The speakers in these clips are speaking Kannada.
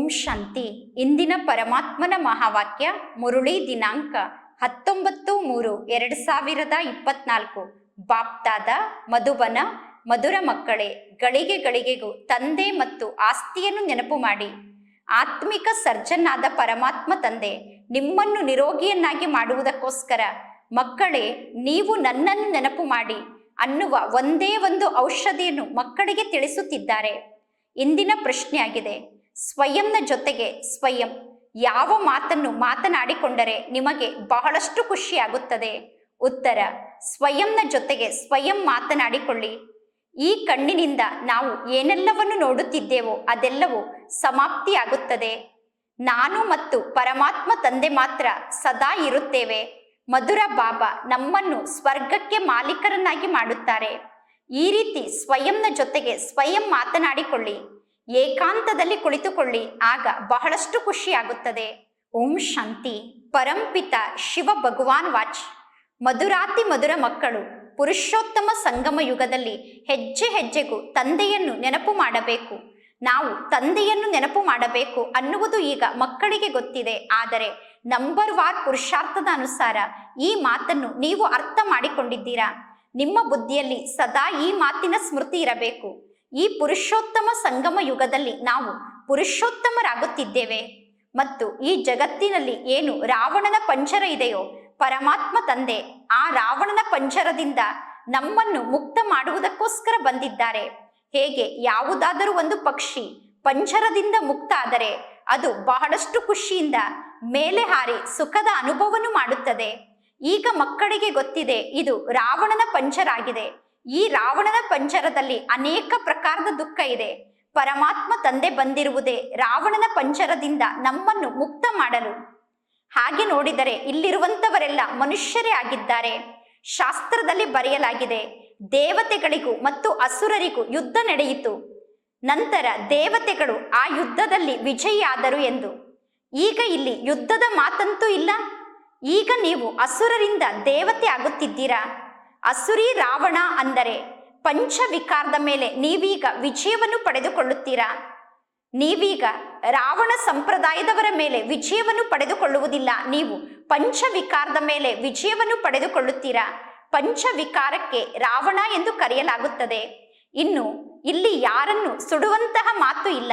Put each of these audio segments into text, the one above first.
ಓಂ ಶಾಂತಿ. ಇಂದಿನ ಪರಮಾತ್ಮನ ಮಹಾವಾಕ್ಯ ಮುರುಳಿ ದಿನಾಂಕ ಹತ್ತೊಂಬತ್ತು ಮೂರು ಎರಡು ಸಾವಿರದ ಇಪ್ಪತ್ನಾಲ್ಕು. ಬಾಪ್ತಾದ, ಮಧುಬನ, ಮಧುರ ಮಕ್ಕಳೇ, ಗಳಿಗೆ ಗಳಿಗೆಗೂ ತಂದೆ ಮತ್ತು ಆಸ್ತಿಯನ್ನು ನೆನಪು ಮಾಡಿ. ಆತ್ಮಿಕ ಸರ್ಜನ್ನಾದ ಪರಮಾತ್ಮ ತಂದೆ, ನಿಮ್ಮನ್ನು ನಿರೋಗಿಯನ್ನಾಗಿ ಮಾಡುವುದಕ್ಕೋಸ್ಕರ ಮಕ್ಕಳೇ, ನೀವು ನನ್ನನ್ನು ನೆನಪು ಮಾಡಿ ಅನ್ನುವ ಒಂದೇ ಒಂದು ಔಷಧಿಯನ್ನು ಮಕ್ಕಳಿಗೆ ತಿಳಿಸುತ್ತಿದ್ದಾರೆ. ಇಂದಿನ ಪ್ರಶ್ನೆಯಾಗಿದೆ. ಸ್ವಯಂನ ಜೊತೆಗೆ ಸ್ವಯಂ ಯಾವ ಮಾತನ್ನು ಮಾತನಾಡಿಕೊಂಡರೆ ನಿಮಗೆ ಬಹಳಷ್ಟು ಖುಷಿಯಾಗುತ್ತದೆ. ಉತ್ತರ, ಸ್ವಯಂನ ಜೊತೆಗೆ ಸ್ವಯಂ ಮಾತನಾಡಿಕೊಳ್ಳಿ. ಈ ಕಣ್ಣಿನಿಂದ ನಾವು ಏನೆಲ್ಲವನ್ನು ನೋಡುತ್ತಿದ್ದೇವೋ ಅದೆಲ್ಲವೂ ಸಮಾಪ್ತಿಯಾಗುತ್ತದೆ. ನಾನು ಮತ್ತು ಪರಮಾತ್ಮ ತಂದೆ ಮಾತ್ರ ಸದಾ ಇರುತ್ತೇವೆ. ಮಧುರ ಬಾಬಾ ನಮ್ಮನ್ನು ಸ್ವರ್ಗಕ್ಕೆ ಮಾಲೀಕರನ್ನಾಗಿ ಮಾಡುತ್ತಾರೆ. ಈ ರೀತಿ ಸ್ವಯಂನ ಜೊತೆಗೆ ಸ್ವಯಂ ಮಾತನಾಡಿಕೊಳ್ಳಿ. ಏಕಾಂತದಲ್ಲಿ ಕುಳಿತುಕೊಳ್ಳಿ, ಆಗ ಬಹಳಷ್ಟು ಖುಷಿಯಾಗುತ್ತದೆ ಓಂ ಶಾಂತಿ ಪರಂಪಿತ ಶಿವ ಭಗವಾನ್ ವಾಚ್. ಮಧುರಾತಿ ಮಧುರ ಮಕ್ಕಳು, ಪುರುಷೋತ್ತಮ ಸಂಗಮ ಯುಗದಲ್ಲಿ ಹೆಜ್ಜೆ ಹೆಜ್ಜೆಗೂ ತಂದೆಯನ್ನು ನೆನಪು ಮಾಡಬೇಕು. ನಾವು ತಂದೆಯನ್ನು ನೆನಪು ಮಾಡಬೇಕು ಅನ್ನುವುದು ಈಗ ಮಕ್ಕಳಿಗೆ ಗೊತ್ತಿದೆ, ಆದರೆ ನಂಬರ್ ವಾರ್ ಪುರುಷಾರ್ಥದ ಅನುಸಾರ ಈ ಮಾತನ್ನು ನೀವು ಅರ್ಥ ಮಾಡಿಕೊಂಡಿದ್ದೀರಾ? ನಿಮ್ಮ ಬುದ್ಧಿಯಲ್ಲಿ ಸದಾ ಈ ಮಾತಿನ ಸ್ಮೃತಿ ಇರಬೇಕು. ಈ ಪುರುಷೋತ್ತಮ ಸಂಗಮ ಯುಗದಲ್ಲಿ ನಾವು ಪುರುಷೋತ್ತಮರಾಗುತ್ತಿದ್ದೇವೆ. ಮತ್ತು ಈ ಜಗತ್ತಿನಲ್ಲಿ ಏನು ರಾವಣನ ಪಂಜರ ಇದೆಯೋ, ಪರಮಾತ್ಮ ತಂದೆ ಆ ರಾವಣನ ಪಂಜರದಿಂದ ನಮ್ಮನ್ನು ಮುಕ್ತ ಮಾಡುವುದಕ್ಕೋಸ್ಕರ ಬಂದಿದ್ದಾರೆ. ಹೇಗೆ ಯಾವುದಾದರೂ ಒಂದು ಪಕ್ಷಿ ಪಂಜರದಿಂದ ಮುಕ್ತ ಆದರೆ ಅದು ಬಹಳಷ್ಟು ಖುಷಿಯಿಂದ ಮೇಲೆ ಹಾರಿ ಸುಖದ ಅನುಭವವನ್ನು ಮಾಡುತ್ತದೆ. ಈಗ ಮಕ್ಕಳಿಗೆ ಗೊತ್ತಿದೆ, ಇದು ರಾವಣನ ಪಂಚರಾಗಿದೆ. ಈ ರಾವಣನ ಪಂಚರದಲ್ಲಿ ಅನೇಕ ಪ್ರಕಾರದ ದುಃಖ ಇದೆ. ಪರಮಾತ್ಮ ತಂದೆ ಬಂದಿರುವುದೇ ರಾವಣನ ಪಂಚರದಿಂದ ನಮ್ಮನ್ನು ಮುಕ್ತ ಮಾಡಲು. ಹಾಗೆ ನೋಡಿದರೆ ಇಲ್ಲಿರುವಂತವರೆಲ್ಲ ಮನುಷ್ಯರೇ ಆಗಿದ್ದಾರೆ. ಶಾಸ್ತ್ರದಲ್ಲಿ ಬರೆಯಲಾಗಿದೆ, ದೇವತೆಗಳಿಗೂ ಮತ್ತು ಅಸುರರಿಗೂ ಯುದ್ಧ ನಡೆಯಿತು. ನಂತರ ದೇವತೆಗಳು ಆ ಯುದ್ಧದಲ್ಲಿ ವಿಜಯಿಯಾದರು ಎಂದು. ಈಗ ಇಲ್ಲಿ ಯುದ್ಧದ ಮಾತಂತೂ ಇಲ್ಲ. ಈಗ ನೀವು ಅಸುರರಿಂದ ದೇವತೆ ಆಗುತ್ತಿದ್ದೀರಾ? ಅಸುರಿ ರಾವಣ ಅಂದರೆ ಪಂಚವಿಕಾರದ ಮೇಲೆ ನೀವೀಗ ವಿಜಯವನ್ನು ಪಡೆದುಕೊಳ್ಳುತ್ತೀರಾ? ನೀವೀಗ ರಾವಣ ಸಂಪ್ರದಾಯದವರ ಮೇಲೆ ವಿಜಯವನ್ನು ಪಡೆದುಕೊಳ್ಳುವುದಿಲ್ಲ. ನೀವು ಪಂಚವಿಕಾರದ ಮೇಲೆ ವಿಜಯವನ್ನು ಪಡೆದುಕೊಳ್ಳುತ್ತೀರಾ? ಪಂಚವಿಕಾರಕ್ಕೆ ರಾವಣ ಎಂದು ಕರೆಯಲಾಗುತ್ತದೆ. ಇನ್ನು ಇಲ್ಲಿ ಯಾರನ್ನು ಸುಡುವಂತಹ ಮಾತು ಇಲ್ಲ.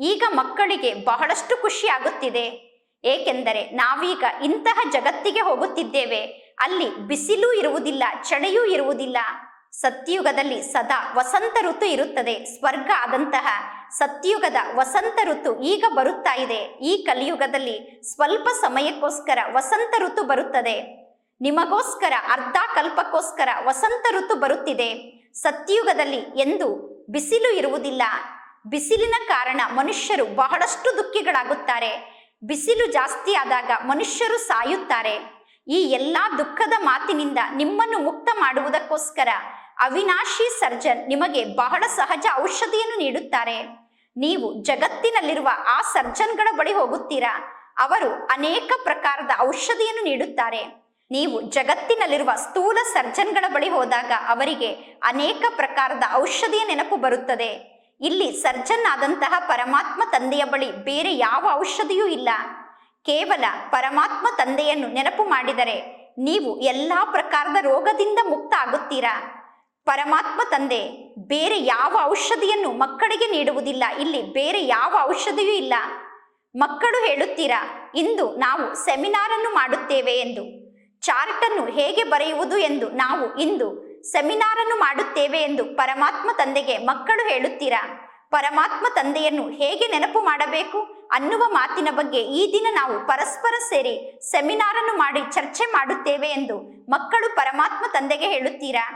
ಈಗ ಮಕ್ಕಳಿಗೆ ಬಹಳಷ್ಟು ಖುಷಿಯಾಗುತ್ತಿದೆ. ಏಕೆಂದರೆ ನಾವೀಗ ಇಂತಹ ಜಗತ್ತಿಗೆ ಹೋಗುತ್ತಿದ್ದೇವೆ. ಅಲ್ಲಿ ಬಿಸಿಲು ಇರುವುದಿಲ್ಲ, ಚಳಿಯೂ ಇರುವುದಿಲ್ಲ. ಸತ್ಯುಗದಲ್ಲಿ ಸದಾ ವಸಂತ ಋತು ಇರುತ್ತದೆ, ಸ್ವರ್ಗ ಆದಂತಹ ಸತ್ಯುಗದ ವಸಂತ ಋತು ಈಗ ಬರುತ್ತಾ ಇದೆ. ಈ ಕಲಿಯುಗದಲ್ಲಿ ಸ್ವಲ್ಪ ಸಮಯಕ್ಕೋಸ್ಕರ ವಸಂತ ಋತು ಬರುತ್ತದೆ. ನಿಮಗೋಸ್ಕರ, ಅರ್ಧ ಕಲ್ಪಕ್ಕೋಸ್ಕರ ವಸಂತ ಋತು ಬರುತ್ತಿದೆ. ಸತ್ಯುಗದಲ್ಲಿ ಎಂದು ಬಿಸಿಲು ಇರುವುದಿಲ್ಲ. ಬಿಸಿಲಿನ ಕಾರಣ ಮನುಷ್ಯರು ಬಹಳಷ್ಟು ದುಃಖಿಗಳಾಗುತ್ತಾರೆ. ಬಿಸಿಲು ಜಾಸ್ತಿ ಆದಾಗ ಮನುಷ್ಯರು ಸಾಯುತ್ತಾರೆ. ಈ ಎಲ್ಲಾ ದುಃಖದ ಮಾತಿನಿಂದ ನಿಮ್ಮನ್ನು ಮುಕ್ತ ಮಾಡುವುದಕ್ಕೋಸ್ಕರ ಅವಿನಾಶಿ ಸರ್ಜನ್ ನಿಮಗೆ ಬಹಳ ಸಹಜ ಔಷಧಿಯನ್ನು ನೀಡುತ್ತಾರೆ. ನೀವು ಜಗತ್ತಿನಲ್ಲಿರುವ ಆ ಸರ್ಜನ್ಗಳ ಬಳಿ ಹೋಗುತ್ತೀರಾ? ಅವರು ಅನೇಕ ಪ್ರಕಾರದ ಔಷಧಿಯನ್ನು ನೀಡುತ್ತಾರೆ. ನೀವು ಜಗತ್ತಿನಲ್ಲಿರುವ ಸ್ಥೂಲ ಸರ್ಜನ್ಗಳ ಬಳಿ ಹೋದಾಗ ಅವರಿಗೆ ಅನೇಕ ಪ್ರಕಾರದ ಔಷಧಿಯ ನೆನಪು ಬರುತ್ತದೆ. ಇಲ್ಲಿ ಸರ್ಜನ್ ಆದಂತಹ ಪರಮಾತ್ಮ ತಂದೆಯ ಬಳಿ ಬೇರೆ ಯಾವ ಔಷಧಿಯೂ ಇಲ್ಲ. ಕೇವಲ ಪರಮಾತ್ಮ ತಂದೆಯನ್ನು ನೆನಪು ಮಾಡಿದರೆ ನೀವು ಎಲ್ಲ ಪ್ರಕಾರದ ರೋಗದಿಂದ ಮುಕ್ತ ಆಗುತ್ತೀರಾ ಪರಮಾತ್ಮ ತಂದೆ, ಬೇರೆ ಯಾವ ಔಷಧಿಯನ್ನು ಮಕ್ಕಳಿಗೆ ನೀಡುವುದಿಲ್ಲ, ಇಲ್ಲಿ ಬೇರೆ ಯಾವ ಔಷಧಿಯೂ ಇಲ್ಲ. ಮಕ್ಕಳು ಹೇಳುತ್ತೀರಾ, ಇಂದು ನಾವು ಸೆಮಿನಾರನ್ನು ಮಾಡುತ್ತೇವೆ ಎಂದು. ಚಾರ್ಟನ್ನು ಹೇಗೆ ಬರೆಯುವುದು ಎಂದು ನಾವು ಇಂದು ಸೆಮಿನಾರನ್ನು ಮಾಡುತ್ತೇವೆ ಎಂದು ಪರಮಾತ್ಮ ತಂದೆಗೆ ಮಕ್ಕಳು ಹೇಳುತ್ತೀರಾ? ಪರಮಾತ್ಮ ತಂದೆಯನ್ನು ಹೇಗೆ ನೆನಪು ಮಾಡಬೇಕು ಅನ್ನುವ ಮಾತಿನ ಬಗ್ಗೆ ಈ ದಿನ ನಾವು ಪರಸ್ಪರ ಸೇರಿ ಸೆಮಿನಾರನ್ನು ಮಾಡಿ ಚರ್ಚೆ ಮಾಡುತ್ತೇವೆ ಎಂದು ಮಕ್ಕಳು ಪರಮಾತ್ಮ ತಂದೆಗೆ ಹೇಳುತ್ತೀರಾ?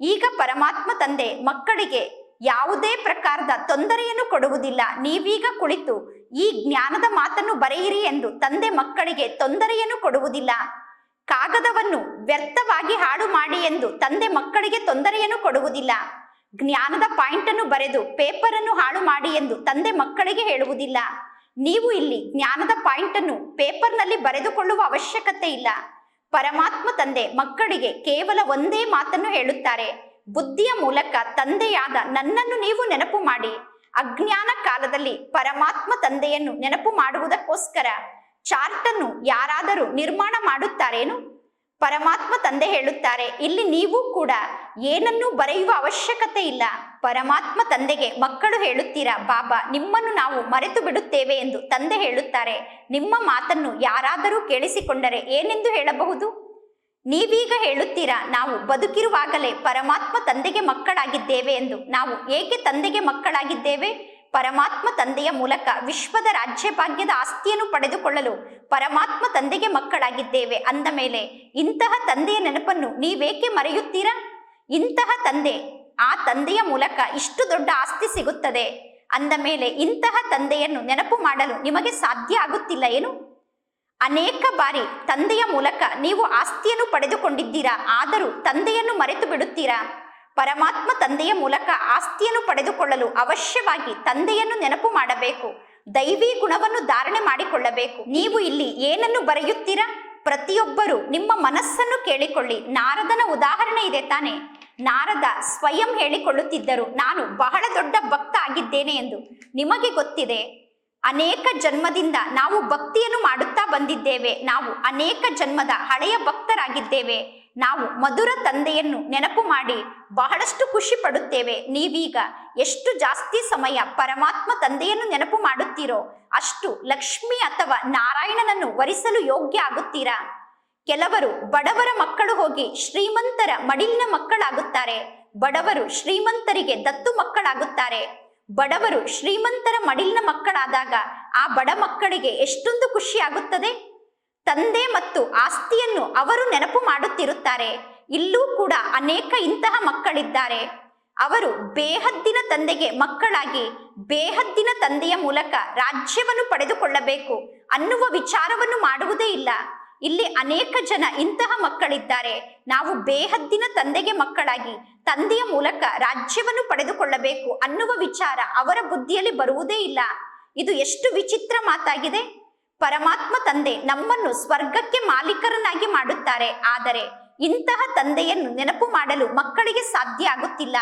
ಈಗ ಪರಮಾತ್ಮ ತಂದೆ ಮಕ್ಕಳಿಗೆ ಯಾವುದೇ ಪ್ರಕಾರದ ತೊಂದರೆಯನ್ನು ಕೊಡುವುದಿಲ್ಲ. ನೀವೀಗ ಕುಳಿತು ಈ ಜ್ಞಾನದ ಮಾತನ್ನು ಬರೆಯಿರಿ ಎಂದು ತಂದೆ ಮಕ್ಕಳಿಗೆ ತೊಂದರೆಯನ್ನು ಕೊಡುವುದಿಲ್ಲ. ಕಾಗದವನ್ನು ವ್ಯರ್ಥವಾಗಿ ಹಾಳು ಮಾಡಿ ಎಂದು ತಂದೆ ಮಕ್ಕಳಿಗೆ ತೊಂದರೆಯನ್ನು ಕೊಡುವುದಿಲ್ಲ. ಜ್ಞಾನದ ಪಾಯಿಂಟ್ ಅನ್ನು ಬರೆದು ಪೇಪರ್ ಅನ್ನು ಹಾಳು ಮಾಡಿ ಎಂದು ತಂದೆ ಮಕ್ಕಳಿಗೆ ಹೇಳುವುದಿಲ್ಲ. ನೀವು ಇಲ್ಲಿ ಜ್ಞಾನದ ಪಾಯಿಂಟ್ ಅನ್ನು ಪೇಪರ್ನಲ್ಲಿ ಬರೆದುಕೊಳ್ಳುವ ಅವಶ್ಯಕತೆ ಇಲ್ಲ. ಪರಮಾತ್ಮ ತಂದೆ ಮಕ್ಕಳಿಗೆ ಕೇವಲ ಒಂದೇ ಮಾತನ್ನು ಹೇಳುತ್ತಾರೆ. ಬುದ್ಧಿಯ ಮೂಲಕ ತಂದೆಯಾದ ನನ್ನನ್ನು ನೀವು ನೆನಪು ಮಾಡಿ. ಅಜ್ಞಾನ ಕಾಲದಲ್ಲಿ ಪರಮಾತ್ಮ ತಂದೆಯನ್ನು ನೆನಪು ಮಾಡುವುದಕ್ಕೋಸ್ಕರ ಚಾರ್ಟನ್ನು ಯಾರಾದರೂ ನಿರ್ಮಾಣ ಮಾಡುತ್ತಾರೇನು? ಪರಮಾತ್ಮ ತಂದೆ ಹೇಳುತ್ತಾರೆ, ಇಲ್ಲಿ ನೀವು ಕೂಡ ಏನನ್ನು ಬರೆಯುವ ಅವಶ್ಯಕತೆ ಇಲ್ಲ. ಪರಮಾತ್ಮ ತಂದೆಗೆ ಮಕ್ಕಳು ಹೇಳುತ್ತೀರಾ, ಬಾಬಾ, ನಿಮ್ಮನ್ನು ನಾವು ಮರೆತು ಬಿಡುತ್ತೇವೆ ಎಂದು ತಂದೆ ಹೇಳುತ್ತಾರೆ. ನಿಮ್ಮ ಮಾತನ್ನು ಯಾರಾದರೂ ಕೇಳಿಸಿಕೊಂಡರೆ ಏನೆಂದು ಹೇಳಬಹುದು? ನೀವೀಗ ಹೇಳುತ್ತೀರಾ, ನಾವು ಬದುಕಿರುವಾಗಲೇ ಪರಮಾತ್ಮ ತಂದೆಗೆ ಮಕ್ಕಳಾಗಿದ್ದೇವೆ ಎಂದು. ನಾವು ಏಕೆ ತಂದೆಗೆ ಮಕ್ಕಳಾಗಿದ್ದೇವೆ? ಪರಮಾತ್ಮ ತಂದೆಯ ಮೂಲಕ ವಿಶ್ವದ ರಾಜ್ಯಭಾಗ್ಯದ ಆಸ್ತಿಯನ್ನು ಪಡೆದುಕೊಳ್ಳಲು ಪರಮಾತ್ಮ ತಂದೆಗೆ ಮಕ್ಕಳಾಗಿದ್ದೇವೆ ಅಂದ ಮೇಲೆ, ಇಂತಹ ತಂದೆಯ ನೆನಪನ್ನು ನೀವೇಕೆ ಮರೆಯುತ್ತೀರಾ? ಇಂತಹ ತಂದೆ ಆ ತಂದೆಯ ಮೂಲಕ ಇಷ್ಟು ದೊಡ್ಡ ಆಸ್ತಿ ಸಿಗುತ್ತದೆ ಅಂದ ಮೇಲೆ, ಇಂತಹ ತಂದೆಯನ್ನು ನೆನಪು ಮಾಡಲು ನಿಮಗೆ ಸಾಧ್ಯ ಆಗುತ್ತಿಲ್ಲ ಏನು? ಅನೇಕ ಬಾರಿ ತಂದೆಯ ಮೂಲಕ ನೀವು ಆಸ್ತಿಯನ್ನು ಪಡೆದುಕೊಂಡಿದ್ದೀರಾ, ಆದರೂ ತಂದೆಯನ್ನು ಮರೆತು ಬಿಡುತ್ತೀರಾ ಪರಮಾತ್ಮ ತಂದೆಯ ಮೂಲಕ ಆಸ್ತಿಯನ್ನು ಪಡೆದುಕೊಳ್ಳಲು ಅವಶ್ಯವಾಗಿ ತಂದೆಯನ್ನು ನೆನಪು ಮಾಡಬೇಕು. ದೈವಿ ಗುಣವನ್ನು ಧಾರಣೆ ಮಾಡಿಕೊಳ್ಳಬೇಕು. ನೀವು ಇಲ್ಲಿ ಏನನ್ನು ಬರೆಯುತ್ತೀರಾ? ಪ್ರತಿಯೊಬ್ಬರು ನಿಮ್ಮ ಮನಸ್ಸನ್ನು ಕೇಳಿಕೊಳ್ಳಿ. ನಾರದನ ಉದಾಹರಣೆ ಇದೆ ತಾನೆ. ನಾರದ ಸ್ವಯಂ ಹೇಳಿಕೊಳ್ಳುತ್ತಿದ್ದರು. ನಾನು ಬಹಳ ದೊಡ್ಡ ಭಕ್ತ ಆಗಿದ್ದೇನೆ ಎಂದು ನಿಮಗೆ ಗೊತ್ತಿದೆ. ಅನೇಕ ಜನ್ಮದಿಂದ ನಾವು ಭಕ್ತಿಯನ್ನು ಮಾಡುತ್ತಾ ಬಂದಿದ್ದೇವೆ. ನಾವು ಅನೇಕ ಜನ್ಮದ ಹಳೆಯ ಭಕ್ತರಾಗಿದ್ದೇವೆ. ನಾವು ಮಧುರ ತಂದೆಯನ್ನು ನೆನಪು ಮಾಡಿ ಬಹಳಷ್ಟು ಖುಷಿ ಪಡುತ್ತೇವೆ. ನೀವೀಗ ಎಷ್ಟು ಜಾಸ್ತಿ ಸಮಯ ಪರಮಾತ್ಮ ತಂದೆಯನ್ನು ನೆನಪು ಮಾಡುತ್ತೀರೋ ಅಷ್ಟು ಲಕ್ಷ್ಮಿ ಅಥವಾ ನಾರಾಯಣನನ್ನು ವರಿಸಲು ಯೋಗ್ಯ ಆಗುತ್ತೀರಾ? ಕೆಲವರು ಬಡವರ ಮಕ್ಕಳು ಹೋಗಿ ಶ್ರೀಮಂತರ ಮಡಿಲಿನ ಮಕ್ಕಳಾಗುತ್ತಾರೆ. ಬಡವರು ಶ್ರೀಮಂತರಿಗೆ ದತ್ತು ಮಕ್ಕಳಾಗುತ್ತಾರೆ. ಬಡವರು ಶ್ರೀಮಂತರ ಮಡಿಲಿನ ಮಕ್ಕಳಾದಾಗ ಆ ಬಡ ಮಕ್ಕಳಿಗೆ ಎಷ್ಟೊಂದು ಖುಷಿ ಆಗುತ್ತದೆ? ತಂದೆ ಮತ್ತು ಆಸ್ತಿಯನ್ನು ಅವರು ನೆನಪು ಮಾಡುತ್ತಿರುತ್ತಾರೆ. ಇಲ್ಲೂ ಕೂಡ ಅನೇಕ ಇಂತಹ ಮಕ್ಕಳಿದ್ದಾರೆ. ಅವರು ಬೇಹದ್ದಿನ ತಂದೆಗೆ ಮಕ್ಕಳಾಗಿ, ಬೇಹದ್ದಿನ ತಂದೆಯ ಮೂಲಕ ರಾಜ್ಯವನ್ನು ಪಡೆದುಕೊಳ್ಳಬೇಕು ಅನ್ನುವ ವಿಚಾರವನ್ನು ಮಾಡುವುದೇ ಇಲ್ಲ. ಇಲ್ಲಿ ಅನೇಕ ಜನ ಇಂತಹ ಮಕ್ಕಳಿದ್ದಾರೆ. ನಾವು ಬೇಹದ್ದಿನ ತಂದೆಗೆ ಮಕ್ಕಳಾಗಿ, ತಂದೆಯ ಮೂಲಕ ರಾಜ್ಯವನ್ನು ಪಡೆದುಕೊಳ್ಳಬೇಕು ಅನ್ನುವ ವಿಚಾರ ಅವರ ಬುದ್ಧಿಯಲ್ಲಿ ಬರುವುದೇ ಇಲ್ಲ. ಇದು ಎಷ್ಟು ವಿಚಿತ್ರ ಮಾತಾಗಿದೆ. ಪರಮಾತ್ಮ ತಂದೆ ನಮ್ಮನ್ನು ಸ್ವರ್ಗಕ್ಕೆ ಮಾಲೀಕರನ್ನಾಗಿ ಮಾಡುತ್ತಾರೆ. ಆದರೆ ಇಂತಹ ತಂದೆಯನ್ನು ನೆನಪು ಮಾಡಲು ಮಕ್ಕಳಿಗೆ ಸಾಧ್ಯ ಆಗುತ್ತಿಲ್ಲ.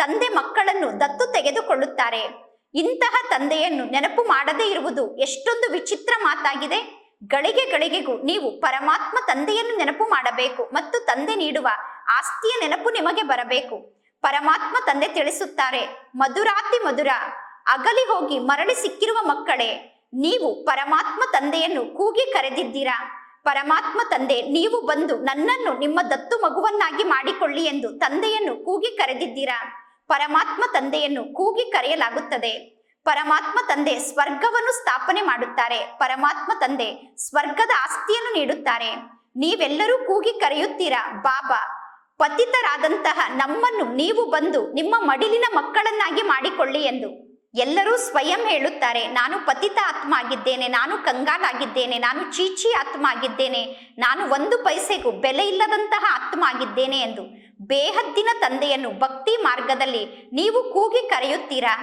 ತಂದೆ ಮಕ್ಕಳನ್ನು ದತ್ತು ತೆಗೆದುಕೊಳ್ಳುತ್ತಾರೆ. ಇಂತಹ ತಂದೆಯನ್ನು ನೆನಪು ಮಾಡದೇ ಇರುವುದು ಎಷ್ಟೊಂದು ವಿಚಿತ್ರ ಮಾತಾಗಿದೆ. ಗಳಿಗೆ ಗಳಿಗೆಗೂ ನೀವು ಪರಮಾತ್ಮ ತಂದೆಯನ್ನು ನೆನಪು ಮಾಡಬೇಕು ಮತ್ತು ತಂದೆ ನೀಡುವ ಆಸ್ತಿಯ ನೆನಪು ನಿಮಗೆ ಬರಬೇಕು. ಪರಮಾತ್ಮ ತಂದೆ ತಿಳಿಸುತ್ತಾರೆ, ಮಧುರಾತಿ ಮಧುರ, ಅಗಲಿ ಹೋಗಿ ಮರಳಿ ಸಿಕ್ಕಿರುವ ಮಕ್ಕಳೇ ನೀವು ಪರಮಾತ್ಮ ತಂದೆಯನ್ನು ಕೂಗಿ ಕರೆದಿದ್ದೀರಾ? ಪರಮಾತ್ಮ ತಂದೆ, ನೀವು ಬಂದು ನನ್ನನ್ನು ನಿಮ್ಮ ದತ್ತು ಮಗುವನ್ನಾಗಿ ಮಾಡಿಕೊಳ್ಳಿ ಎಂದು ತಂದೆಯನ್ನು ಕೂಗಿ ಕರೆದಿದ್ದೀರಾ? ಪರಮಾತ್ಮ ತಂದೆಯನ್ನು ಕೂಗಿ ಕರೆಯಲಾಗುತ್ತದೆ. ಪರಮಾತ್ಮ ತಂದೆ ಸ್ವರ್ಗವನ್ನು ಸ್ಥಾಪನೆ ಮಾಡುತ್ತಾರೆ. ಪರಮಾತ್ಮ ತಂದೆ ಸ್ವರ್ಗದ ಆಸ್ತಿಯನ್ನು ನೀಡುತ್ತಾರೆ. ನೀವೆಲ್ಲರೂ ಕೂಗಿ ಕರೆಯುತ್ತೀರಾ? ಬಾಬಾ, ಪತಿತರಾದಂತಹ ನಮ್ಮನ್ನು ನೀವು ಬಂದು ನಿಮ್ಮ ಮಡಿಲಿನ ಮಕ್ಕಳನ್ನಾಗಿ ಮಾಡಿಕೊಳ್ಳಿ ಎಂದು. ಎಲ್ಲರೂ ಸ್ವಯಂ ಹೇಳುತ್ತಾರೆ, ನಾನು ಪತಿತ ಆತ್ಮ ಆಗಿದ್ದೇನೆ ನಾನು ಕಂಗಾಲಾಗಿದ್ದೇನೆ, ನಾನು ಚೀಚಿ ಆತ್ಮ ಆಗಿದ್ದೇನೆ ನಾನು ಒಂದು ಪೈಸೆಗೂ ಬೆಲೆ ಇಲ್ಲದಂತಹ ಆತ್ಮ ಆಗಿದ್ದೇನೆ ಎಂದು ಬೇಹದ್ದಿನ ತಂದೆಯನ್ನು ಭಕ್ತಿ ಮಾರ್ಗದಲ್ಲಿ ನೀವು ಕೂಗಿ ಕರೆಯುತ್ತೀರಾ?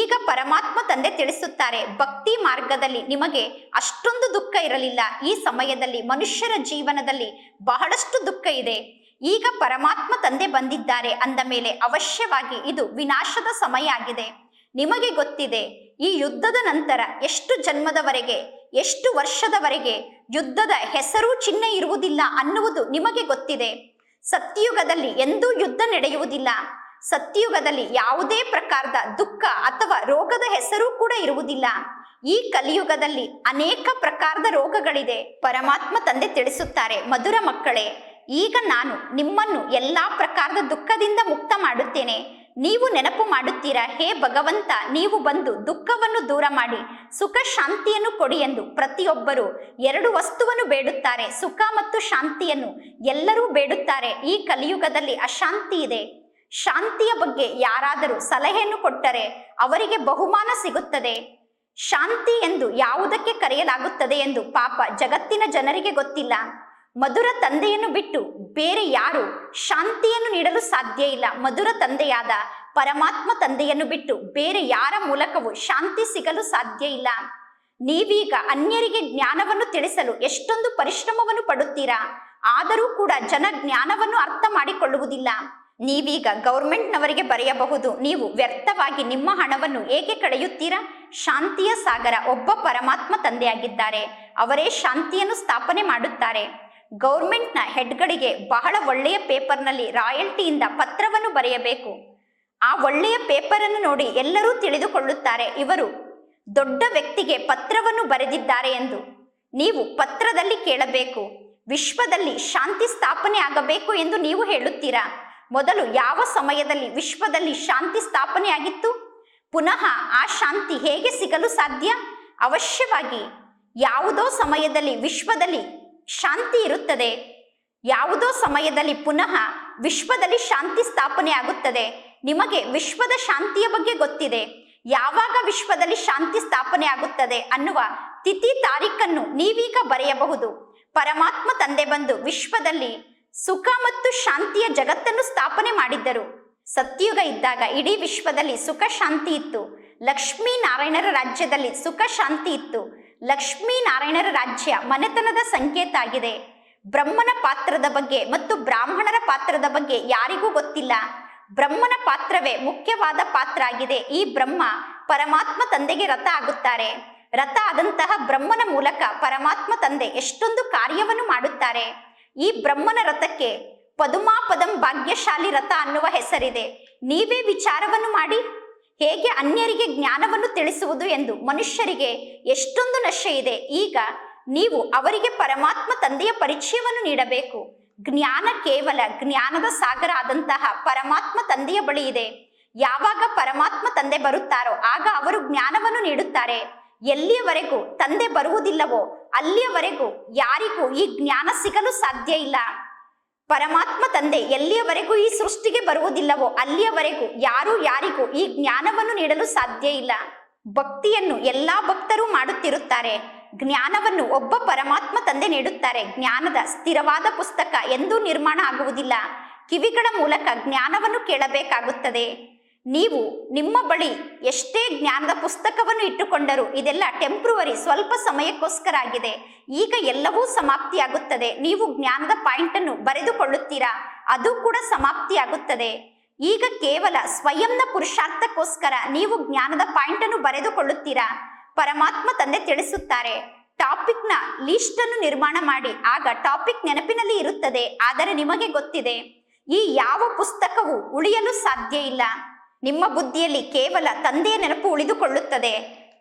ಈಗ ಪರಮಾತ್ಮ ತಂದೆ ತಿಳಿಸುತ್ತಾರೆ, ಭಕ್ತಿ ಮಾರ್ಗದಲ್ಲಿ ನಿಮಗೆ ಅಷ್ಟೊಂದು ದುಃಖ ಇರಲಿಲ್ಲ. ಈ ಸಮಯದಲ್ಲಿ ಮನುಷ್ಯರ ಜೀವನದಲ್ಲಿ ಬಹಳಷ್ಟು ದುಃಖ ಇದೆ. ಈಗ ಪರಮಾತ್ಮ ತಂದೆ ಬಂದಿದ್ದಾರೆ ಅಂದ ಮೇಲೆ ಅವಶ್ಯವಾಗಿ ಇದು ವಿನಾಶದ ಸಮಯ ಆಗಿದೆ. ನಿಮಗೆ ಗೊತ್ತಿದೆ, ಈ ಯುದ್ಧದ ನಂತರ ಎಷ್ಟು ಜನ್ಮದವರೆಗೆ, ಎಷ್ಟು ವರ್ಷದವರೆಗೆ ಯುದ್ಧದ ಹೆಸರು ಚಿಹ್ನೆ ಇರುವುದಿಲ್ಲ ಅನ್ನುವುದು ನಿಮಗೆ ಗೊತ್ತಿದೆ. ಸತ್ಯಯುಗದಲ್ಲಿ ಎಂದೂ ಯುದ್ಧ ನಡೆಯುವುದಿಲ್ಲ. ಸತ್ಯಯುಗದಲ್ಲಿ ಯಾವುದೇ ಪ್ರಕಾರದ ದುಃಖ ಅಥವಾ ರೋಗದ ಹೆಸರು ಕೂಡ ಇರುವುದಿಲ್ಲ. ಈ ಕಲಿಯುಗದಲ್ಲಿ ಅನೇಕ ಪ್ರಕಾರದ ರೋಗಗಳಿದೆ, ಪರಮಾತ್ಮ ತಂದೆ ತಿಳಿಸುತ್ತಾರೆ, ಮಧುರ ಮಕ್ಕಳೇ. ಈಗ ನಾನು ನಿಮ್ಮನ್ನು ಎಲ್ಲಾ ಪ್ರಕಾರದ ದುಃಖದಿಂದ ಮುಕ್ತ ಮಾಡುತ್ತೇನೆ. ನೀವು ನೆನಪು ಮಾಡುತ್ತೀರಾ? ಹೇ ಭಗವಂತ, ನೀವು ಬಂದು ದುಃಖವನ್ನು ದೂರ ಮಾಡಿ, ಸುಖ ಶಾಂತಿಯನ್ನು ಕೊಡಿ ಎಂದು ಪ್ರತಿಯೊಬ್ಬರು ಎರಡು ವಸ್ತುವನ್ನು ಬೇಡುತ್ತಾರೆ, ಸುಖ ಮತ್ತು ಶಾಂತಿಯನ್ನು ಎಲ್ಲರೂ ಬೇಡುತ್ತಾರೆ. ಈ ಕಲಿಯುಗದಲ್ಲಿ ಅಶಾಂತಿ ಇದೆ. ಶಾಂತಿಯ ಬಗ್ಗೆ ಯಾರಾದರೂ ಸಲಹೆಯನ್ನು ಕೊಟ್ಟರೆ ಅವರಿಗೆ ಬಹುಮಾನ ಸಿಗುತ್ತದೆ. ಶಾಂತಿ ಎಂದು ಯಾವುದಕ್ಕೆ ಕರೆಯಲಾಗುತ್ತದೆ ಎಂದು ಪಾಪ ಜಗತ್ತಿನ ಜನರಿಗೆ ಗೊತ್ತಿಲ್ಲ. ಮಧುರ ತಂದೆಯನ್ನು ಬಿಟ್ಟು ಬೇರೆ ಯಾರು ಶಾಂತಿಯನ್ನು ನೀಡಲು ಸಾಧ್ಯ ಇಲ್ಲ. ಮಧುರ ತಂದೆಯಾದ ಪರಮಾತ್ಮ ತಂದೆಯನ್ನು ಬಿಟ್ಟು ಬೇರೆ ಯಾರ ಮೂಲಕವೂ ಶಾಂತಿ ಸಿಗಲು ಸಾಧ್ಯ ಇಲ್ಲ. ನೀವೀಗ ಅನ್ಯರಿಗೆ ಜ್ಞಾನವನ್ನು ತಿಳಿಸಲು ಎಷ್ಟೊಂದು ಪರಿಶ್ರಮವನ್ನು ಪಡುತ್ತೀರಾ? ಆದರೂ ಕೂಡ ಜನ ಜ್ಞಾನವನ್ನು ಅರ್ಥ ಮಾಡಿಕೊಳ್ಳುವುದಿಲ್ಲ. ನೀವೀಗ ಗೌರ್ಮೆಂಟ್ನವರಿಗೆ ಬರೆಯಬಹುದು, ನೀವು ವ್ಯರ್ಥವಾಗಿ ನಿಮ್ಮ ಹಣವನ್ನು ಏಕೆ ಕಳೆಯುತ್ತೀರಾ? ಶಾಂತಿಯ ಸಾಗರ ಒಬ್ಬ ಪರಮಾತ್ಮ ತಂದೆಯಾಗಿದ್ದಾರೆ. ಅವರೇ ಶಾಂತಿಯನ್ನು ಸ್ಥಾಪನೆ ಮಾಡುತ್ತಾರೆ. ಗೌರ್ಮೆಂಟ್ನ ಹೆಡ್ಗಳಿಗೆ ಬಹಳ ಒಳ್ಳೆಯ ಪೇಪರ್ನಲ್ಲಿ ರಾಯಲ್ಟಿಯಿಂದ ಪತ್ರವನ್ನು ಬರೆಯಬೇಕು. ಆ ಒಳ್ಳೆಯ ಪೇಪರನ್ನು ನೋಡಿ ಎಲ್ಲರೂ ತಿಳಿದುಕೊಳ್ಳುತ್ತಾರೆ. ಇವರು ದೊಡ್ಡ ವ್ಯಕ್ತಿಗೆ ಪತ್ರವನ್ನು ಬರೆದಿದ್ದಾರೆ ಎಂದು. ನೀವು ಪತ್ರದಲ್ಲಿ ಕೇಳಬೇಕು. ವಿಶ್ವದಲ್ಲಿ ಶಾಂತಿ ಸ್ಥಾಪನೆ ಆಗಬೇಕು ಎಂದು ನೀವು ಹೇಳುತ್ತೀರಾ? ಮೊದಲು ಯಾವ ಸಮಯದಲ್ಲಿ ವಿಶ್ವದಲ್ಲಿ ಶಾಂತಿ ಸ್ಥಾಪನೆ ಆಗಿತ್ತು? ಪುನಃ ಆ ಶಾಂತಿ ಹೇಗೆ ಸಿಗಲು ಸಾಧ್ಯ? ಅವಶ್ಯವಾಗಿ ಯಾವುದೋ ಸಮಯದಲ್ಲಿ ವಿಶ್ವದಲ್ಲಿ ಶಾಂತಿ ಇರುತ್ತದೆ. ಯಾವುದೋ ಸಮಯದಲ್ಲಿ ಪುನಃ ವಿಶ್ವದಲ್ಲಿ ಶಾಂತಿ ಸ್ಥಾಪನೆ ಆಗುತ್ತದೆ. ನಿಮಗೆ ವಿಶ್ವದ ಶಾಂತಿಯ ಬಗ್ಗೆ ಗೊತ್ತಿದೆ. ಯಾವಾಗ ವಿಶ್ವದಲ್ಲಿ ಶಾಂತಿ ಸ್ಥಾಪನೆ ಆಗುತ್ತದೆ ಅನ್ನುವ ತಿಥಿ ತಾರೀಖನ್ನು ನೀವೀಗ ಬರೆಯಬಹುದು. ಪರಮಾತ್ಮ ತಂದೆ ಬಂದು ವಿಶ್ವದಲ್ಲಿ ಸುಖ ಮತ್ತು ಶಾಂತಿಯ ಜಗತ್ತನ್ನು ಸ್ಥಾಪನೆ ಮಾಡಿದ್ದರು. ಸತ್ಯುಗ ಇದ್ದಾಗ ಇಡೀ ವಿಶ್ವದಲ್ಲಿ ಸುಖ ಶಾಂತಿ ಇತ್ತು. ಲಕ್ಷ್ಮೀ ನಾರಾಯಣರ ರಾಜ್ಯದಲ್ಲಿ ಸುಖ ಶಾಂತಿ ಇತ್ತು. ಲಕ್ಷ್ಮೀ ನಾರಾಯಣರ ರಾಜ್ಯ ಮನೆತನದ ಸಂಕೇತ ಆಗಿದೆ. ಬ್ರಹ್ಮನ ಪಾತ್ರದ ಬಗ್ಗೆ ಮತ್ತು ಬ್ರಾಹ್ಮಣರ ಪಾತ್ರದ ಬಗ್ಗೆ ಯಾರಿಗೂ ಗೊತ್ತಿಲ್ಲ. ಬ್ರಹ್ಮನ ಪಾತ್ರವೇ ಮುಖ್ಯವಾದ ಪಾತ್ರ ಆಗಿದೆ. ಈ ಬ್ರಹ್ಮ ಪರಮಾತ್ಮ ತಂದೆಗೆ ರಥ ಆಗುತ್ತಾರೆ. ರಥ ಆದಂತಹ ಬ್ರಹ್ಮನ ಮೂಲಕ ಪರಮಾತ್ಮ ತಂದೆ ಎಷ್ಟೊಂದು ಕಾರ್ಯವನ್ನು ಮಾಡುತ್ತಾರೆ. ಈ ಬ್ರಹ್ಮನ ರಥಕ್ಕೆ ಪದುಮಾಪದಂ ಭಾಗ್ಯಶಾಲಿ ರಥ ಅನ್ನುವ ಹೆಸರಿದೆ. ನೀವೇ ವಿಚಾರವನ್ನು ಮಾಡಿ. ಹೇಗೆ ಅನ್ಯರಿಗೆ ಜ್ಞಾನವನ್ನು ತಿಳಿಸುವುದು ಎಂದು ಮನುಷ್ಯರಿಗೆ ಎಷ್ಟೊಂದು ನಶೆ ಇದೆ, ಈಗ ನೀವು ಅವರಿಗೆ ಪರಮಾತ್ಮ ತಂದೆಯ ಪರಿಚಯವನ್ನು ನೀಡಬೇಕು. ಜ್ಞಾನ ಕೇವಲ ಜ್ಞಾನದ ಸಾಗರ ಆದಂತಹ ಪರಮಾತ್ಮ ತಂದೆಯ ಬಳಿ ಇದೆ. ಯಾವಾಗ ಪರಮಾತ್ಮ ತಂದೆ ಬರುತ್ತಾರೋ, ಆಗ ಅವರು ಜ್ಞಾನವನ್ನು ನೀಡುತ್ತಾರೆ. ಎಲ್ಲಿಯವರೆಗೂ ತಂದೆ ಬರುವುದಿಲ್ಲವೋ, ಅಲ್ಲಿಯವರೆಗೂ ಯಾರಿಗೂ ಈ ಜ್ಞಾನ ಸಿಗಲು ಸಾಧ್ಯ ಇಲ್ಲ. ಪರಮಾತ್ಮ ತಂದೆ, ಎಲ್ಲಿಯವರೆಗೂ ಈ ಸೃಷ್ಟಿಗೆ ಬರುವುದಿಲ್ಲವೋ ಅಲ್ಲಿಯವರೆಗೂ, ಯಾರು ಯಾರಿಗೂ ಈ ಜ್ಞಾನವನ್ನು ನೀಡಲು ಸಾಧ್ಯ ಇಲ್ಲ. ಭಕ್ತಿಯನ್ನು ಎಲ್ಲಾ ಭಕ್ತರು ಮಾಡುತ್ತಿರುತ್ತಾರೆ. ಜ್ಞಾನವನ್ನು ಒಬ್ಬ ಪರಮಾತ್ಮ ತಂದೆ ನೀಡುತ್ತಾರೆ. ಜ್ಞಾನದ ಸ್ಥಿರವಾದ ಪುಸ್ತಕ ಎಂದೂ ನಿರ್ಮಾಣ ಆಗುವುದಿಲ್ಲ. ಕಿವಿಗಳ ಮೂಲಕ ಜ್ಞಾನವನ್ನು ಕೇಳಬೇಕಾಗುತ್ತದೆ. ನೀವು ನಿಮ್ಮ ಬಳಿ ಎಷ್ಟೇ ಜ್ಞಾನದ ಪುಸ್ತಕವನ್ನು ಇಟ್ಟುಕೊಂಡರೂ ಇದೆಲ್ಲ ಟೆಂಪ್ರವರಿ ಸ್ವಲ್ಪ ಸಮಯಕ್ಕೋಸ್ಕರ ಆಗಿದೆ. ಈಗ ಎಲ್ಲವೂ ಸಮಾಪ್ತಿಯಾಗುತ್ತದೆ. ನೀವು ಜ್ಞಾನದ ಪಾಯಿಂಟ್ ಅನ್ನು ಬರೆದುಕೊಳ್ಳುತ್ತೀರಾ? ಅದು ಕೂಡ ಸಮಾಪ್ತಿಯಾಗುತ್ತದೆ. ಈಗ ಕೇವಲ ಸ್ವಯಂನ ಪುರುಷಾರ್ಥಕ್ಕೋಸ್ಕರ ನೀವು ಜ್ಞಾನದ ಪಾಯಿಂಟ್ ಅನ್ನು ಬರೆದುಕೊಳ್ಳುತ್ತೀರಾ? ಪರಮಾತ್ಮ ತಂದೆ ತಿಳಿಸುತ್ತಾರೆ ಟಾಪಿಕ್ನ ಲೀಸ್ಟ್ ಅನ್ನು ನಿರ್ಮಾಣ ಮಾಡಿ. ಆಗ ಟಾಪಿಕ್ ನೆನಪಿನಲ್ಲಿ ಇರುತ್ತದೆ. ಆದರೆ ನಿಮಗೆ ಗೊತ್ತಿದೆ, ಈ ಯಾವ ಪುಸ್ತಕವು ಉಳಿಯಲು ಸಾಧ್ಯ ಇಲ್ಲ. ನಿಮ್ಮ ಬುದ್ಧಿಯಲ್ಲಿ ಕೇವಲ ತಂದೆಯ ನೆನಪು ಉಳಿದುಕೊಳ್ಳುತ್ತದೆ.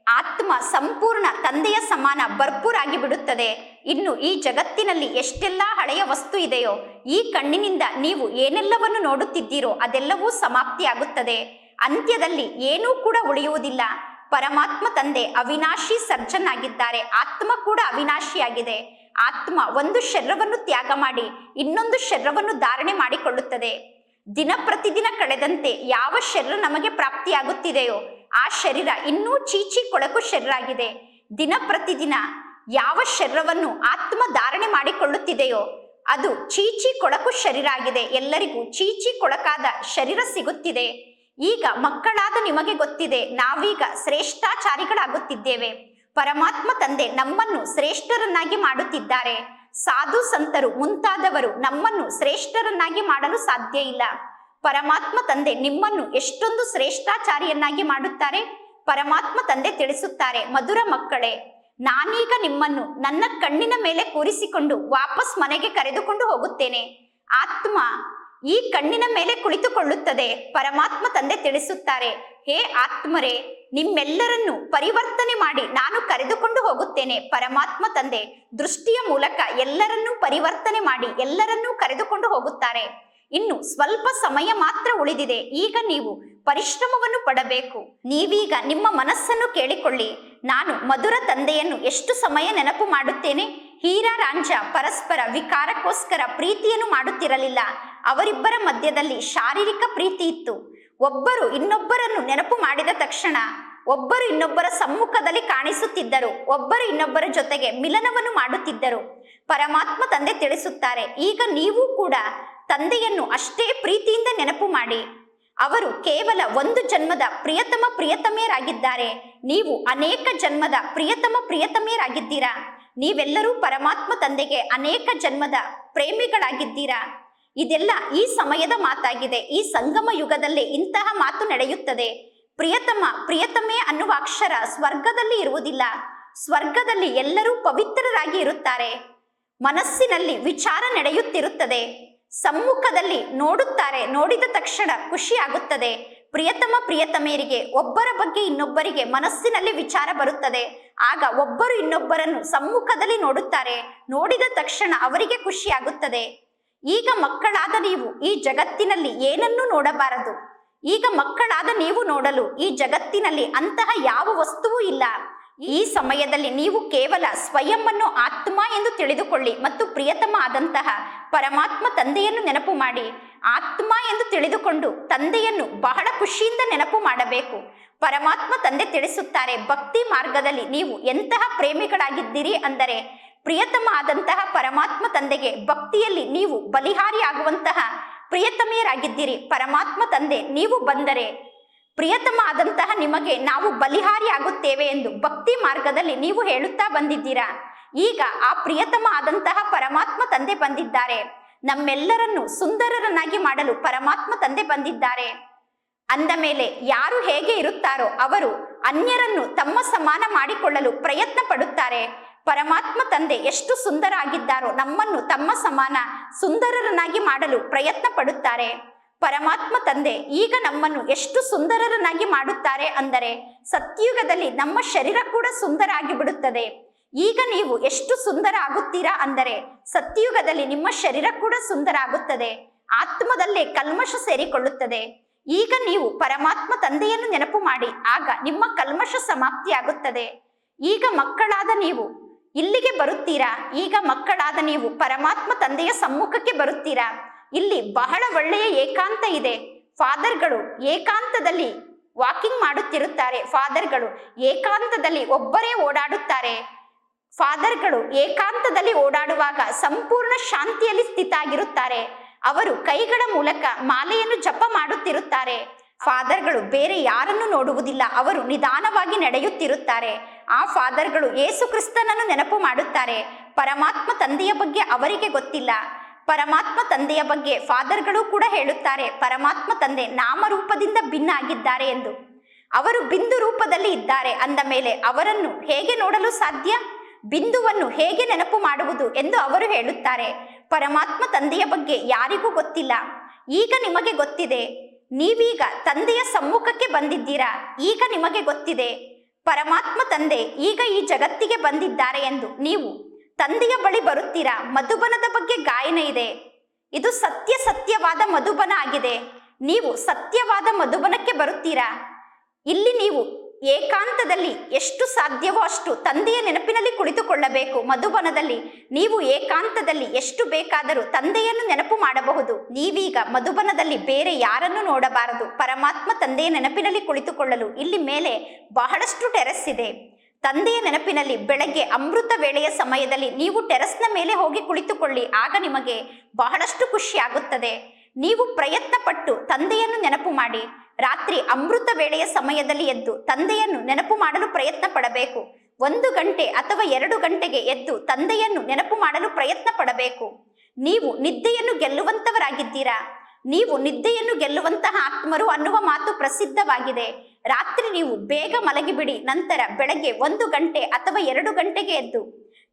ಆತ್ಮ ಸಂಪೂರ್ಣ ತಂದೆಯ ಸಮಾನ ಭರ್ಪೂರಾಗಿ ಬಿಡುತ್ತದೆ ಇನ್ನು ಈ ಜಗತ್ತಿನಲ್ಲಿ ಎಷ್ಟೆಲ್ಲ ಹಳೆಯ ವಸ್ತು ಇದೆಯೋ, ಈ ಕಣ್ಣಿನಿಂದ ನೀವು ಏನೆಲ್ಲವನ್ನು ನೋಡುತ್ತಿದ್ದೀರೋ ಅದೆಲ್ಲವೂ ಸಮಾಪ್ತಿಯಾಗುತ್ತದೆ. ಅಂತ್ಯದಲ್ಲಿ ಏನೂ ಕೂಡ ಉಳಿಯುವುದಿಲ್ಲ. ಪರಮಾತ್ಮ ತಂದೆ ಅವಿನಾಶಿ ಸರ್ಜನ್ ಆಗಿದ್ದಾರೆ. ಆತ್ಮ ಕೂಡ ಅವಿನಾಶಿಯಾಗಿದೆ. ಆತ್ಮ ಒಂದು ಶರೀರವನ್ನು ತ್ಯಾಗ ಮಾಡಿ ಇನ್ನೊಂದು ಶರೀರವನ್ನು ಧಾರಣೆ ಮಾಡಿಕೊಳ್ಳುತ್ತದೆ. ದಿನ ಪ್ರತಿದಿನ ಕಳೆದಂತೆ ಯಾವ ಶರೀರ ನಮಗೆ ಪ್ರಾಪ್ತಿಯಾಗುತ್ತಿದೆಯೋ ಆ ಶರೀರ ಇನ್ನೂ ಚೀಚಿ ಕೊಳಕು ಶರೀರ ಆಗಿದೆ. ದಿನ ಪ್ರತಿದಿನ ಯಾವ ಶರೀರವನ್ನು ಆತ್ಮ ಧಾರಣೆ ಮಾಡಿಕೊಳ್ಳುತ್ತಿದೆಯೋ ಅದು ಚೀಚಿ ಕೊಳಕು ಶರೀರ ಆಗಿದೆ. ಎಲ್ಲರಿಗೂ ಚೀಚಿ ಕೊಳಕಾದ ಶರೀರ ಸಿಗುತ್ತಿದೆ. ಈಗ ಮಕ್ಕಳಾದ ನಿಮಗೆ ಗೊತ್ತಿದೆ, ನಾವೀಗ ಶ್ರೇಷ್ಠಾಚಾರಿಗಳಾಗುತ್ತಿದ್ದೇವೆ. ಪರಮಾತ್ಮ ತಂದೆ ನಮ್ಮನ್ನು ಶ್ರೇಷ್ಠರನ್ನಾಗಿ ಮಾಡುತ್ತಿದ್ದಾರೆ. ಸಾಧು ಸಂತರು ಮುಂತಾದವರು ನಮ್ಮನ್ನು ಶ್ರೇಷ್ಠರನ್ನಾಗಿ ಮಾಡಲು ಸಾಧ್ಯ ಇಲ್ಲ. ಪರಮಾತ್ಮ ತಂದೆ ನಿಮ್ಮನ್ನು ಎಷ್ಟೊಂದು ಶ್ರೇಷ್ಠಾಚಾರಿಯನ್ನಾಗಿ ಮಾಡುತ್ತಾರೆ? ಪರಮಾತ್ಮ ತಂದೆ ತಿಳಿಸುತ್ತಾರೆ, ಮಧುರ ಮಕ್ಕಳೇ, ನಾನೀಗ ನಿಮ್ಮನ್ನು ನನ್ನ ಕಣ್ಣಿನ ಮೇಲೆ ಕೂರಿಸಿಕೊಂಡು ವಾಪಸ್ ಮನೆಗೆ ಕರೆದುಕೊಂಡು ಹೋಗುತ್ತೇನೆ. ಆತ್ಮ ಈ ಕಣ್ಣಿನ ಮೇಲೆ ಕುಳಿತುಕೊಳ್ಳುತ್ತದೆ. ಪರಮಾತ್ಮ ತಂದೆ ತಿಳಿಸುತ್ತಾರೆ, ಹೇ ಆತ್ಮರೇ, ನಿಮ್ಮೆಲ್ಲರನ್ನು ಪರಿವರ್ತನೆ ಮಾಡಿ ನಾನು ಕರೆದುಕೊಂಡು ಹೋಗುತ್ತೇನೆ. ಪರಮಾತ್ಮ ತಂದೆ, ದೃಷ್ಟಿಯ ಮೂಲಕ ಎಲ್ಲರನ್ನೂ ಪರಿವರ್ತನೆ ಮಾಡಿ ಎಲ್ಲರನ್ನೂ ಕರೆದುಕೊಂಡು ಹೋಗುತ್ತಾರೆ. ಇನ್ನು ಸ್ವಲ್ಪ ಸಮಯ ಮಾತ್ರ ಉಳಿದಿದೆ. ಈಗ ನೀವು ಪರಿಶ್ರಮವನ್ನು ಪಡಬೇಕು. ನೀವೀಗ ನಿಮ್ಮ ಮನಸ್ಸನ್ನು ಕೇಳಿಕೊಳ್ಳಿ. ನಾನು ಮಧುರ ತಂದೆಯನ್ನು ಎಷ್ಟು ಸಮಯ ನೆನಪು ಮಾಡುತ್ತೇನೆ? ಹೀರಾ ರಾಂಜ ಪರಸ್ಪರ ವಿಕಾರಕ್ಕೋಸ್ಕರ ಪ್ರೀತಿಯನ್ನು ಮಾಡುತ್ತಿರಲಿಲ್ಲ. ಅವರಿಬ್ಬರ ಮಧ್ಯದಲ್ಲಿ ಶಾರೀರಿಕ ಪ್ರೀತಿ ಇತ್ತು. ಒಬ್ಬರು ಇನ್ನೊಬ್ಬರನ್ನು ನೆನಪು ಮಾಡಿದ ತಕ್ಷಣ ಒಬ್ಬರು ಇನ್ನೊಬ್ಬರ ಸಮ್ಮುಖದಲ್ಲಿ ಕಾಣಿಸುತ್ತಿದ್ದರು. ಒಬ್ಬರು ಇನ್ನೊಬ್ಬರ ಜೊತೆಗೆ ಮಿಲನವನ್ನು ಮಾಡುತ್ತಿದ್ದರು. ಪರಮಾತ್ಮ ತಂದೆ ತಿಳಿಸುತ್ತಾರೆ. ಈಗ ನೀವು ಕೂಡ ತಂದೆಯನ್ನು ಅಷ್ಟೇ ಪ್ರೀತಿಯಿಂದ ನೆನಪು ಮಾಡಿ. ಅವರು ಕೇವಲ ಒಂದು ಜನ್ಮದ ಪ್ರಿಯತಮ ಪ್ರಿಯತಮೆಯರಾಗಿದ್ದಾರೆ. ನೀವು ಅನೇಕ ಜನ್ಮದ ಪ್ರಿಯತಮ ಪ್ರಿಯತಮೆಯರಾಗಿದ್ದೀರಾ? ನೀವೆಲ್ಲರೂ ಪರಮಾತ್ಮ ತಂದೆಗೆ ಅನೇಕ ಜನ್ಮದ ಪ್ರೇಮಿಗಳಾಗಿದ್ದೀರಾ? ಇದೆಲ್ಲ ಈ ಸಮಯದ ಮಾತಾಗಿದೆ. ಈ ಸಂಗಮ ಯುಗದಲ್ಲಿ ಇಂತಹ ಮಾತು ನಡೆಯುತ್ತದೆ. ಪ್ರಿಯತಮ ಪ್ರಿಯತಮೆ ಅನ್ನುವ ಅಕ್ಷರ ಸ್ವರ್ಗದಲ್ಲಿ ಇರುವುದಿಲ್ಲ. ಸ್ವರ್ಗದಲ್ಲಿ ಎಲ್ಲರೂ ಪವಿತ್ರರಾಗಿ ಇರುತ್ತಾರೆ. ಮನಸ್ಸಿನಲ್ಲಿ ವಿಚಾರ ನಡೆಯುತ್ತಿರುತ್ತದೆ. ಸಮ್ಮುಖದಲ್ಲಿ ನೋಡುತ್ತಾರೆ, ನೋಡಿದ ತಕ್ಷಣ ಖುಷಿಯಾಗುತ್ತದೆ. ಪ್ರಿಯತಮ ಪ್ರಿಯತಮೆಯರಿಗೆ ಒಬ್ಬರ ಬಗ್ಗೆ ಇನ್ನೊಬ್ಬರಿಗೆ ಮನಸ್ಸಿನಲ್ಲಿ ವಿಚಾರ ಬರುತ್ತದೆ. ಆಗ ಒಬ್ಬರು ಇನ್ನೊಬ್ಬರನ್ನು ಸಮ್ಮುಖದಲ್ಲಿ ನೋಡುತ್ತಾರೆ, ನೋಡಿದ ತಕ್ಷಣ ಅವರಿಗೆ ಖುಷಿಯಾಗುತ್ತದೆ. ಈಗ ಮಕ್ಕಳಾದ ನೀವು ಈ ಜಗತ್ತಿನಲ್ಲಿ ಏನನ್ನೂ ನೋಡಬಾರದು. ಈಗ ಮಕ್ಕಳಾದ ನೀವು ನೋಡಲು ಈ ಜಗತ್ತಿನಲ್ಲಿ ಅಂತಹ ಯಾವ ವಸ್ತುವೂ ಇಲ್ಲ. ಈ ಸಮಯದಲ್ಲಿ ನೀವು ಕೇವಲ ಸ್ವಯಂವನ್ನು ಆತ್ಮ ಎಂದು ತಿಳಿದುಕೊಳ್ಳಿ ಮತ್ತು ಪ್ರಿಯತಮ ಆದಂತಹ ಪರಮಾತ್ಮ ತಂದೆಯನ್ನು ನೆನಪು ಮಾಡಿ. ಆತ್ಮ ಎಂದು ತಿಳಿದುಕೊಂಡು ತಂದೆಯನ್ನು ಬಹಳ ಖುಷಿಯಿಂದ ನೆನಪು ಮಾಡಬೇಕು. ಪರಮಾತ್ಮ ತಂದೆ ತಿಳಿಸುತ್ತಾರೆ, ಭಕ್ತಿ ಮಾರ್ಗದಲ್ಲಿ ನೀವು ಎಂತಹ ಪ್ರೇಮಿಗಳಾಗಿದ್ದೀರಿ ಅಂದರೆ ಪ್ರಿಯತಮ ಆದಂತಹ ಪರಮಾತ್ಮ ತಂದೆಗೆ ಭಕ್ತಿಯಲ್ಲಿ ನೀವು ಬಲಿಹಾರಿ ಆಗುವಂತಹ ಪ್ರಿಯತಮೆಯರಾಗಿದ್ದೀರಿ. ಪರಮಾತ್ಮ ತಂದೆ, ನೀವು ಬಂದರೆ ಪ್ರಿಯತಮ ಆದಂತಹ ನಿಮಗೆ ನಾವು ಬಲಿಹಾರಿ ಆಗುತ್ತೇವೆ ಎಂದು ಭಕ್ತಿ ಮಾರ್ಗದಲ್ಲಿ ನೀವು ಹೇಳುತ್ತಾ ಬಂದಿದ್ದೀರಾ? ಈಗ ಆ ಪ್ರಿಯತಮ ಆದಂತಹ ಪರಮಾತ್ಮ ತಂದೆ ಬಂದಿದ್ದಾರೆ. ನಮ್ಮೆಲ್ಲರನ್ನು ಸುಂದರರನ್ನಾಗಿ ಮಾಡಲು ಪರಮಾತ್ಮ ತಂದೆ ಬಂದಿದ್ದಾರೆ. ಅಂದ ಮೇಲೆ ಯಾರು ಹೇಗೆ ಇರುತ್ತಾರೋ ಅವರು ಅನ್ಯರನ್ನು ತಮ್ಮ ಸಮಾನ ಮಾಡಿಕೊಳ್ಳಲು ಪ್ರಯತ್ನ ಪಡುತ್ತಾರೆ. ಪರಮಾತ್ಮ ತಂದೆ ಎಷ್ಟು ಸುಂದರ ಆಗಿದ್ದಾರೋ ನಮ್ಮನ್ನು ತಮ್ಮ ಸಮಾನ ಸುಂದರರನ್ನಾಗಿ ಮಾಡಲು ಪ್ರಯತ್ನ ಪಡುತ್ತಾರೆ. ಪರಮಾತ್ಮ ತಂದೆ, ಈಗ ನಮ್ಮನ್ನು ಎಷ್ಟು ಸುಂದರರನ್ನಾಗಿ ಮಾಡುತ್ತಾರೆ ಅಂದರೆ ಸತ್ಯುಗದಲ್ಲಿ ನಮ್ಮ ಶರೀರ ಕೂಡ ಸುಂದರ ಆಗಿ ಬಿಡುತ್ತದೆ. ಈಗ ನೀವು ಎಷ್ಟು ಸುಂದರ ಆಗುತ್ತೀರಾ ಅಂದರೆ ಸತ್ಯುಗದಲ್ಲಿ ನಿಮ್ಮ ಶರೀರ ಕೂಡ ಸುಂದರ ಆಗುತ್ತದೆ ಆತ್ಮದಲ್ಲೇ ಕಲ್ಮಶ ಸೇರಿಕೊಳ್ಳುತ್ತದೆ. ಈಗ ನೀವು ಪರಮಾತ್ಮ ತಂದೆಯನ್ನು ನೆನಪು ಮಾಡಿ, ಆಗ ನಿಮ್ಮ ಕಲ್ಮಶ ಸಮಾಪ್ತಿಯಾಗುತ್ತದೆ. ಈಗ ಮಕ್ಕಳಾದ ನೀವು ಇಲ್ಲಿಗೆ ಬರುತ್ತೀರಾ? ಈಗ ಮಕ್ಕಳಾದ ನೀವು ಪರಮಾತ್ಮ ತಂದೆಯ ಸಮ್ಮುಖಕ್ಕೆ ಬರುತ್ತೀರಾ? ಇಲ್ಲಿ ಬಹಳ ಒಳ್ಳೆಯ ಏಕಾಂತ ಇದೆ. ಫಾದರ್ಗಳು ಏಕಾಂತದಲ್ಲಿ ವಾಕಿಂಗ್ ಮಾಡುತ್ತಿರುತ್ತಾರೆ. ಫಾದರ್ಗಳು ಏಕಾಂತದಲ್ಲಿ ಒಬ್ಬರೇ ಓಡಾಡುತ್ತಾರೆ. ಫಾದರ್ಗಳು ಏಕಾಂತದಲ್ಲಿ ಓಡಾಡುವಾಗ ಸಂಪೂರ್ಣ ಶಾಂತಿಯಲ್ಲಿ ಸ್ಥಿತಾಗಿರುತ್ತಾರೆ. ಅವರು ಕೈಗಳ ಮೂಲಕ ಮಾಲೆಯನ್ನು ಜಪ ಮಾಡುತ್ತಿರುತ್ತಾರೆ. ಫಾದರ್ಗಳು ಬೇರೆ ಯಾರನ್ನು ನೋಡುವುದಿಲ್ಲ. ಅವರು ನಿಧಾನವಾಗಿ ನಡೆಯುತ್ತಿರುತ್ತಾರೆ. ಆ ಫಾದರ್ಗಳು ಯೇಸು ಕ್ರಿಸ್ತನನ್ನು ನೆನಪು ಮಾಡುತ್ತಾರೆ. ಪರಮಾತ್ಮ ತಂದೆಯ ಬಗ್ಗೆ ಅವರಿಗೆ ಗೊತ್ತಿಲ್ಲ. ಪರಮಾತ್ಮ ತಂದೆಯ ಬಗ್ಗೆ ಫಾದರ್ಗಳು ಕೂಡ ಹೇಳುತ್ತಾರೆ, ಪರಮಾತ್ಮ ತಂದೆ ನಾಮರೂಪದಿಂದ ಭಿನ್ನ ಆಗಿದ್ದಾರೆ ಎಂದು. ಅವರು ಬಿಂದು ರೂಪದಲ್ಲಿ ಇದ್ದಾರೆ, ಅಂದ ಮೇಲೆ ಅವರನ್ನು ಹೇಗೆ ನೋಡಲು ಸಾಧ್ಯ? ಬಿಂದುವನ್ನು ಹೇಗೆ ನೆನಪು ಮಾಡುವುದು ಎಂದು ಅವರು ಹೇಳುತ್ತಾರೆ, ಪರಮಾತ್ಮ ತಂದೆಯ ಬಗ್ಗೆ ಯಾರಿಗೂ ಗೊತ್ತಿಲ್ಲ, ಈಗ ನಿಮಗೆ ಗೊತ್ತಿದೆ, ನೀವೀಗ ತಂದೆಯ ಸಮ್ಮುಖಕ್ಕೆ ಬಂದಿದ್ದೀರಾ, ಈಗ ನಿಮಗೆ ಗೊತ್ತಿದೆ, ಪರಮಾತ್ಮ ತಂದೆ ಈಗ ಈ ಜಗತ್ತಿಗೆ ಬಂದಿದ್ದಾರೆ ಎಂದು ನೀವು ತಂದೆಯ ಬಳಿ ಬರುತ್ತೀರಾ? ಮಧುಬನದ ಬಗ್ಗೆ ಗಾಯನ ಇದೆ. ಇದು ಸತ್ಯ ಸತ್ಯವಾದ ಮಧುಬನ ಆಗಿದೆ. ನೀವು ಸತ್ಯವಾದ ಮಧುಬನಕ್ಕೆ ಬರುತ್ತೀರಾ? ಇಲ್ಲಿ ನೀವು ಏಕಾಂತದಲ್ಲಿ ಎಷ್ಟು ಸಾಧ್ಯವೋ ಅಷ್ಟು ತಂದೆಯ ನೆನಪಿನಲ್ಲಿ ಕುಳಿತುಕೊಳ್ಳಬೇಕು. ಮಧುಬನದಲ್ಲಿ ನೀವು ಏಕಾಂತದಲ್ಲಿ ಎಷ್ಟು ಬೇಕಾದರೂ ತಂದೆಯನ್ನು ನೆನಪು ಮಾಡಬಹುದು. ನೀವೀಗ ಮಧುಬನದಲ್ಲಿ ಬೇರೆ ಯಾರನ್ನು ನೋಡಬಾರದು. ಪರಮಾತ್ಮ ತಂದೆಯ ನೆನಪಿನಲ್ಲಿ ಕುಳಿತುಕೊಳ್ಳಲು ಇಲ್ಲಿ ಮೇಲೆ ಬಹಳಷ್ಟು ಟೆರೆಸ್ ಇದೆ. ತಂದೆಯ ನೆನಪಿನಲ್ಲಿ ಬೆಳಗ್ಗೆ ಅಮೃತ ವೇಳೆಯ ಸಮಯದಲ್ಲಿ ನೀವು ಟೆರೆಸ್ನ ಮೇಲೆ ಹೋಗಿ ಕುಳಿತುಕೊಳ್ಳಿ. ಆಗ ನಿಮಗೆ ಬಹಳಷ್ಟು ಖುಷಿಯಾಗುತ್ತದೆ ನೀವು ಪ್ರಯತ್ನ ಪಟ್ಟು ತಂದೆಯನ್ನು ನೆನಪು ಮಾಡಿ. ರಾತ್ರಿ ಅಮೃತ ವೇಳೆಯ ಸಮಯದಲ್ಲಿ ಎದ್ದು ತಂದೆಯನ್ನು ನೆನಪು ಮಾಡಲು ಪ್ರಯತ್ನ ಪಡಬೇಕು ಒಂದು ಗಂಟೆ ಅಥವಾ ಎರಡು ಗಂಟೆಗೆ ಎದ್ದು ತಂದೆಯನ್ನು ನೆನಪು ಮಾಡಲು ಪ್ರಯತ್ನ ಪಡಬೇಕು ನೀವು ನಿದ್ದೆಯನ್ನು ಗೆಲ್ಲುವಂತವರಾಗಿದ್ದೀರಾ? ನೀವು ನಿದ್ದೆಯನ್ನು ಗೆಲ್ಲುವಂತಹ ಆತ್ಮರು ಅನ್ನುವ ಮಾತು ಪ್ರಸಿದ್ಧವಾಗಿದೆ. ರಾತ್ರಿ ನೀವು ಬೇಗ ಮಲಗಿಬಿಡಿ, ನಂತರ ಬೆಳಗ್ಗೆ ಒಂದು ಗಂಟೆ ಅಥವಾ ಎರಡು ಗಂಟೆಗೆ ಎದ್ದು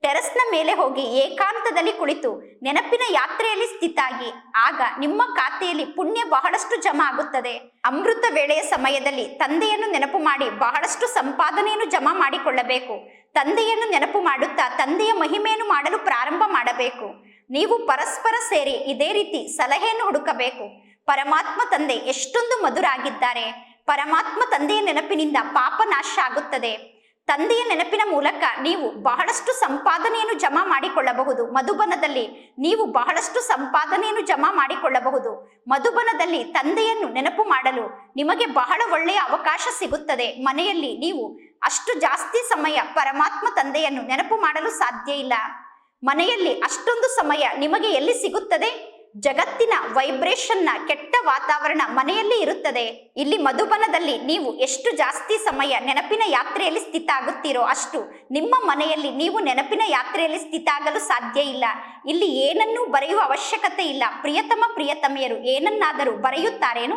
ಟೆರೆಸ್ನ ಮೇಲೆ ಹೋಗಿ ಏಕಾಂತದಲ್ಲಿ ಕುಳಿತು ನೆನಪಿನ ಯಾತ್ರೆಯಲ್ಲಿ ಸ್ಥಿತಾಗಿ. ಆಗ ನಿಮ್ಮ ಖಾತೆಯಲ್ಲಿ ಪುಣ್ಯ ಬಹಳಷ್ಟು ಜಮಾ ಆಗುತ್ತದೆ. ಅಮೃತ ವೇಳೆಯ ಸಮಯದಲ್ಲಿ ತಂದೆಯನ್ನು ನೆನಪು ಮಾಡಿ ಬಹಳಷ್ಟು ಸಂಪಾದನೆಯನ್ನು ಜಮಾ ಮಾಡಿಕೊಳ್ಳಬೇಕು. ತಂದೆಯನ್ನು ನೆನಪು ಮಾಡುತ್ತಾ ತಂದೆಯ ಮಹಿಮೆಯನ್ನು ಮಾಡಲು ಪ್ರಾರಂಭ ಮಾಡಬೇಕು. ನೀವು ಪರಸ್ಪರ ಸೇರಿ ಇದೇ ರೀತಿ ಸಲಹೆಯನ್ನು ಹುಡುಕಬೇಕು. ಪರಮಾತ್ಮ ತಂದೆ ಎಷ್ಟೊಂದು ಮಧುರ ಆಗಿದ್ದಾರೆ ಪರಮಾತ್ಮ ತಂದೆಯ ನೆನಪಿನಿಂದ ಪಾಪ ನಾಶ ಆಗುತ್ತದೆ. ತಂದೆಯ ನೆನಪಿನ ಮೂಲಕ ನೀವು ಬಹಳಷ್ಟು ಸಂಪಾದನೆಯನ್ನು ಜಮಾ ಮಾಡಿಕೊಳ್ಳಬಹುದು. ಮಧುಬನದಲ್ಲಿ ನೀವು ಬಹಳಷ್ಟು ಸಂಪಾದನೆಯನ್ನು ಜಮಾ ಮಾಡಿಕೊಳ್ಳಬಹುದು. ಮಧುಬನದಲ್ಲಿ ತಂದೆಯನ್ನು ನೆನಪು ಮಾಡಲು ನಿಮಗೆ ಬಹಳ ಒಳ್ಳೆಯ ಅವಕಾಶ ಸಿಗುತ್ತದೆ. ಮನೆಯಲ್ಲಿ ನೀವು ಅಷ್ಟು ಜಾಸ್ತಿ ಸಮಯ ಪರಮಾತ್ಮ ತಂದೆಯನ್ನು ನೆನಪು ಮಾಡಲು ಸಾಧ್ಯ ಇಲ್ಲ. ಮನೆಯಲ್ಲಿ ಅಷ್ಟೊಂದು ಸಮಯ ನಿಮಗೆ ಎಲ್ಲಿ ಸಿಗುತ್ತದೆ? ಜಗತ್ತಿನ ವೈಬ್ರೇಷನ್ನ ಕೆಟ್ಟ ವಾತಾವರಣ ಮನೆಯಲ್ಲಿ ಇರುತ್ತದೆ. ಇಲ್ಲಿ ಮಧುಬನದಲ್ಲಿ ನೀವು ಎಷ್ಟು ಜಾಸ್ತಿ ಸಮಯ ನೆನಪಿನ ಯಾತ್ರೆಯಲ್ಲಿ ಸ್ಥಿತ ಆಗುತ್ತೀರೋ ಅಷ್ಟು ನಿಮ್ಮ ಮನೆಯಲ್ಲಿ ನೀವು ನೆನಪಿನ ಯಾತ್ರೆಯಲ್ಲಿ ಸ್ಥಿತ ಆಗಲು ಸಾಧ್ಯ ಇಲ್ಲ. ಇಲ್ಲಿ ಏನನ್ನೂ ಬರೆಯುವ ಅವಶ್ಯಕತೆ ಇಲ್ಲ. ಪ್ರಿಯತಮ ಪ್ರಿಯತಮೆಯರು ಏನನ್ನಾದರೂ ಬರೆಯುತ್ತಾರೇನು?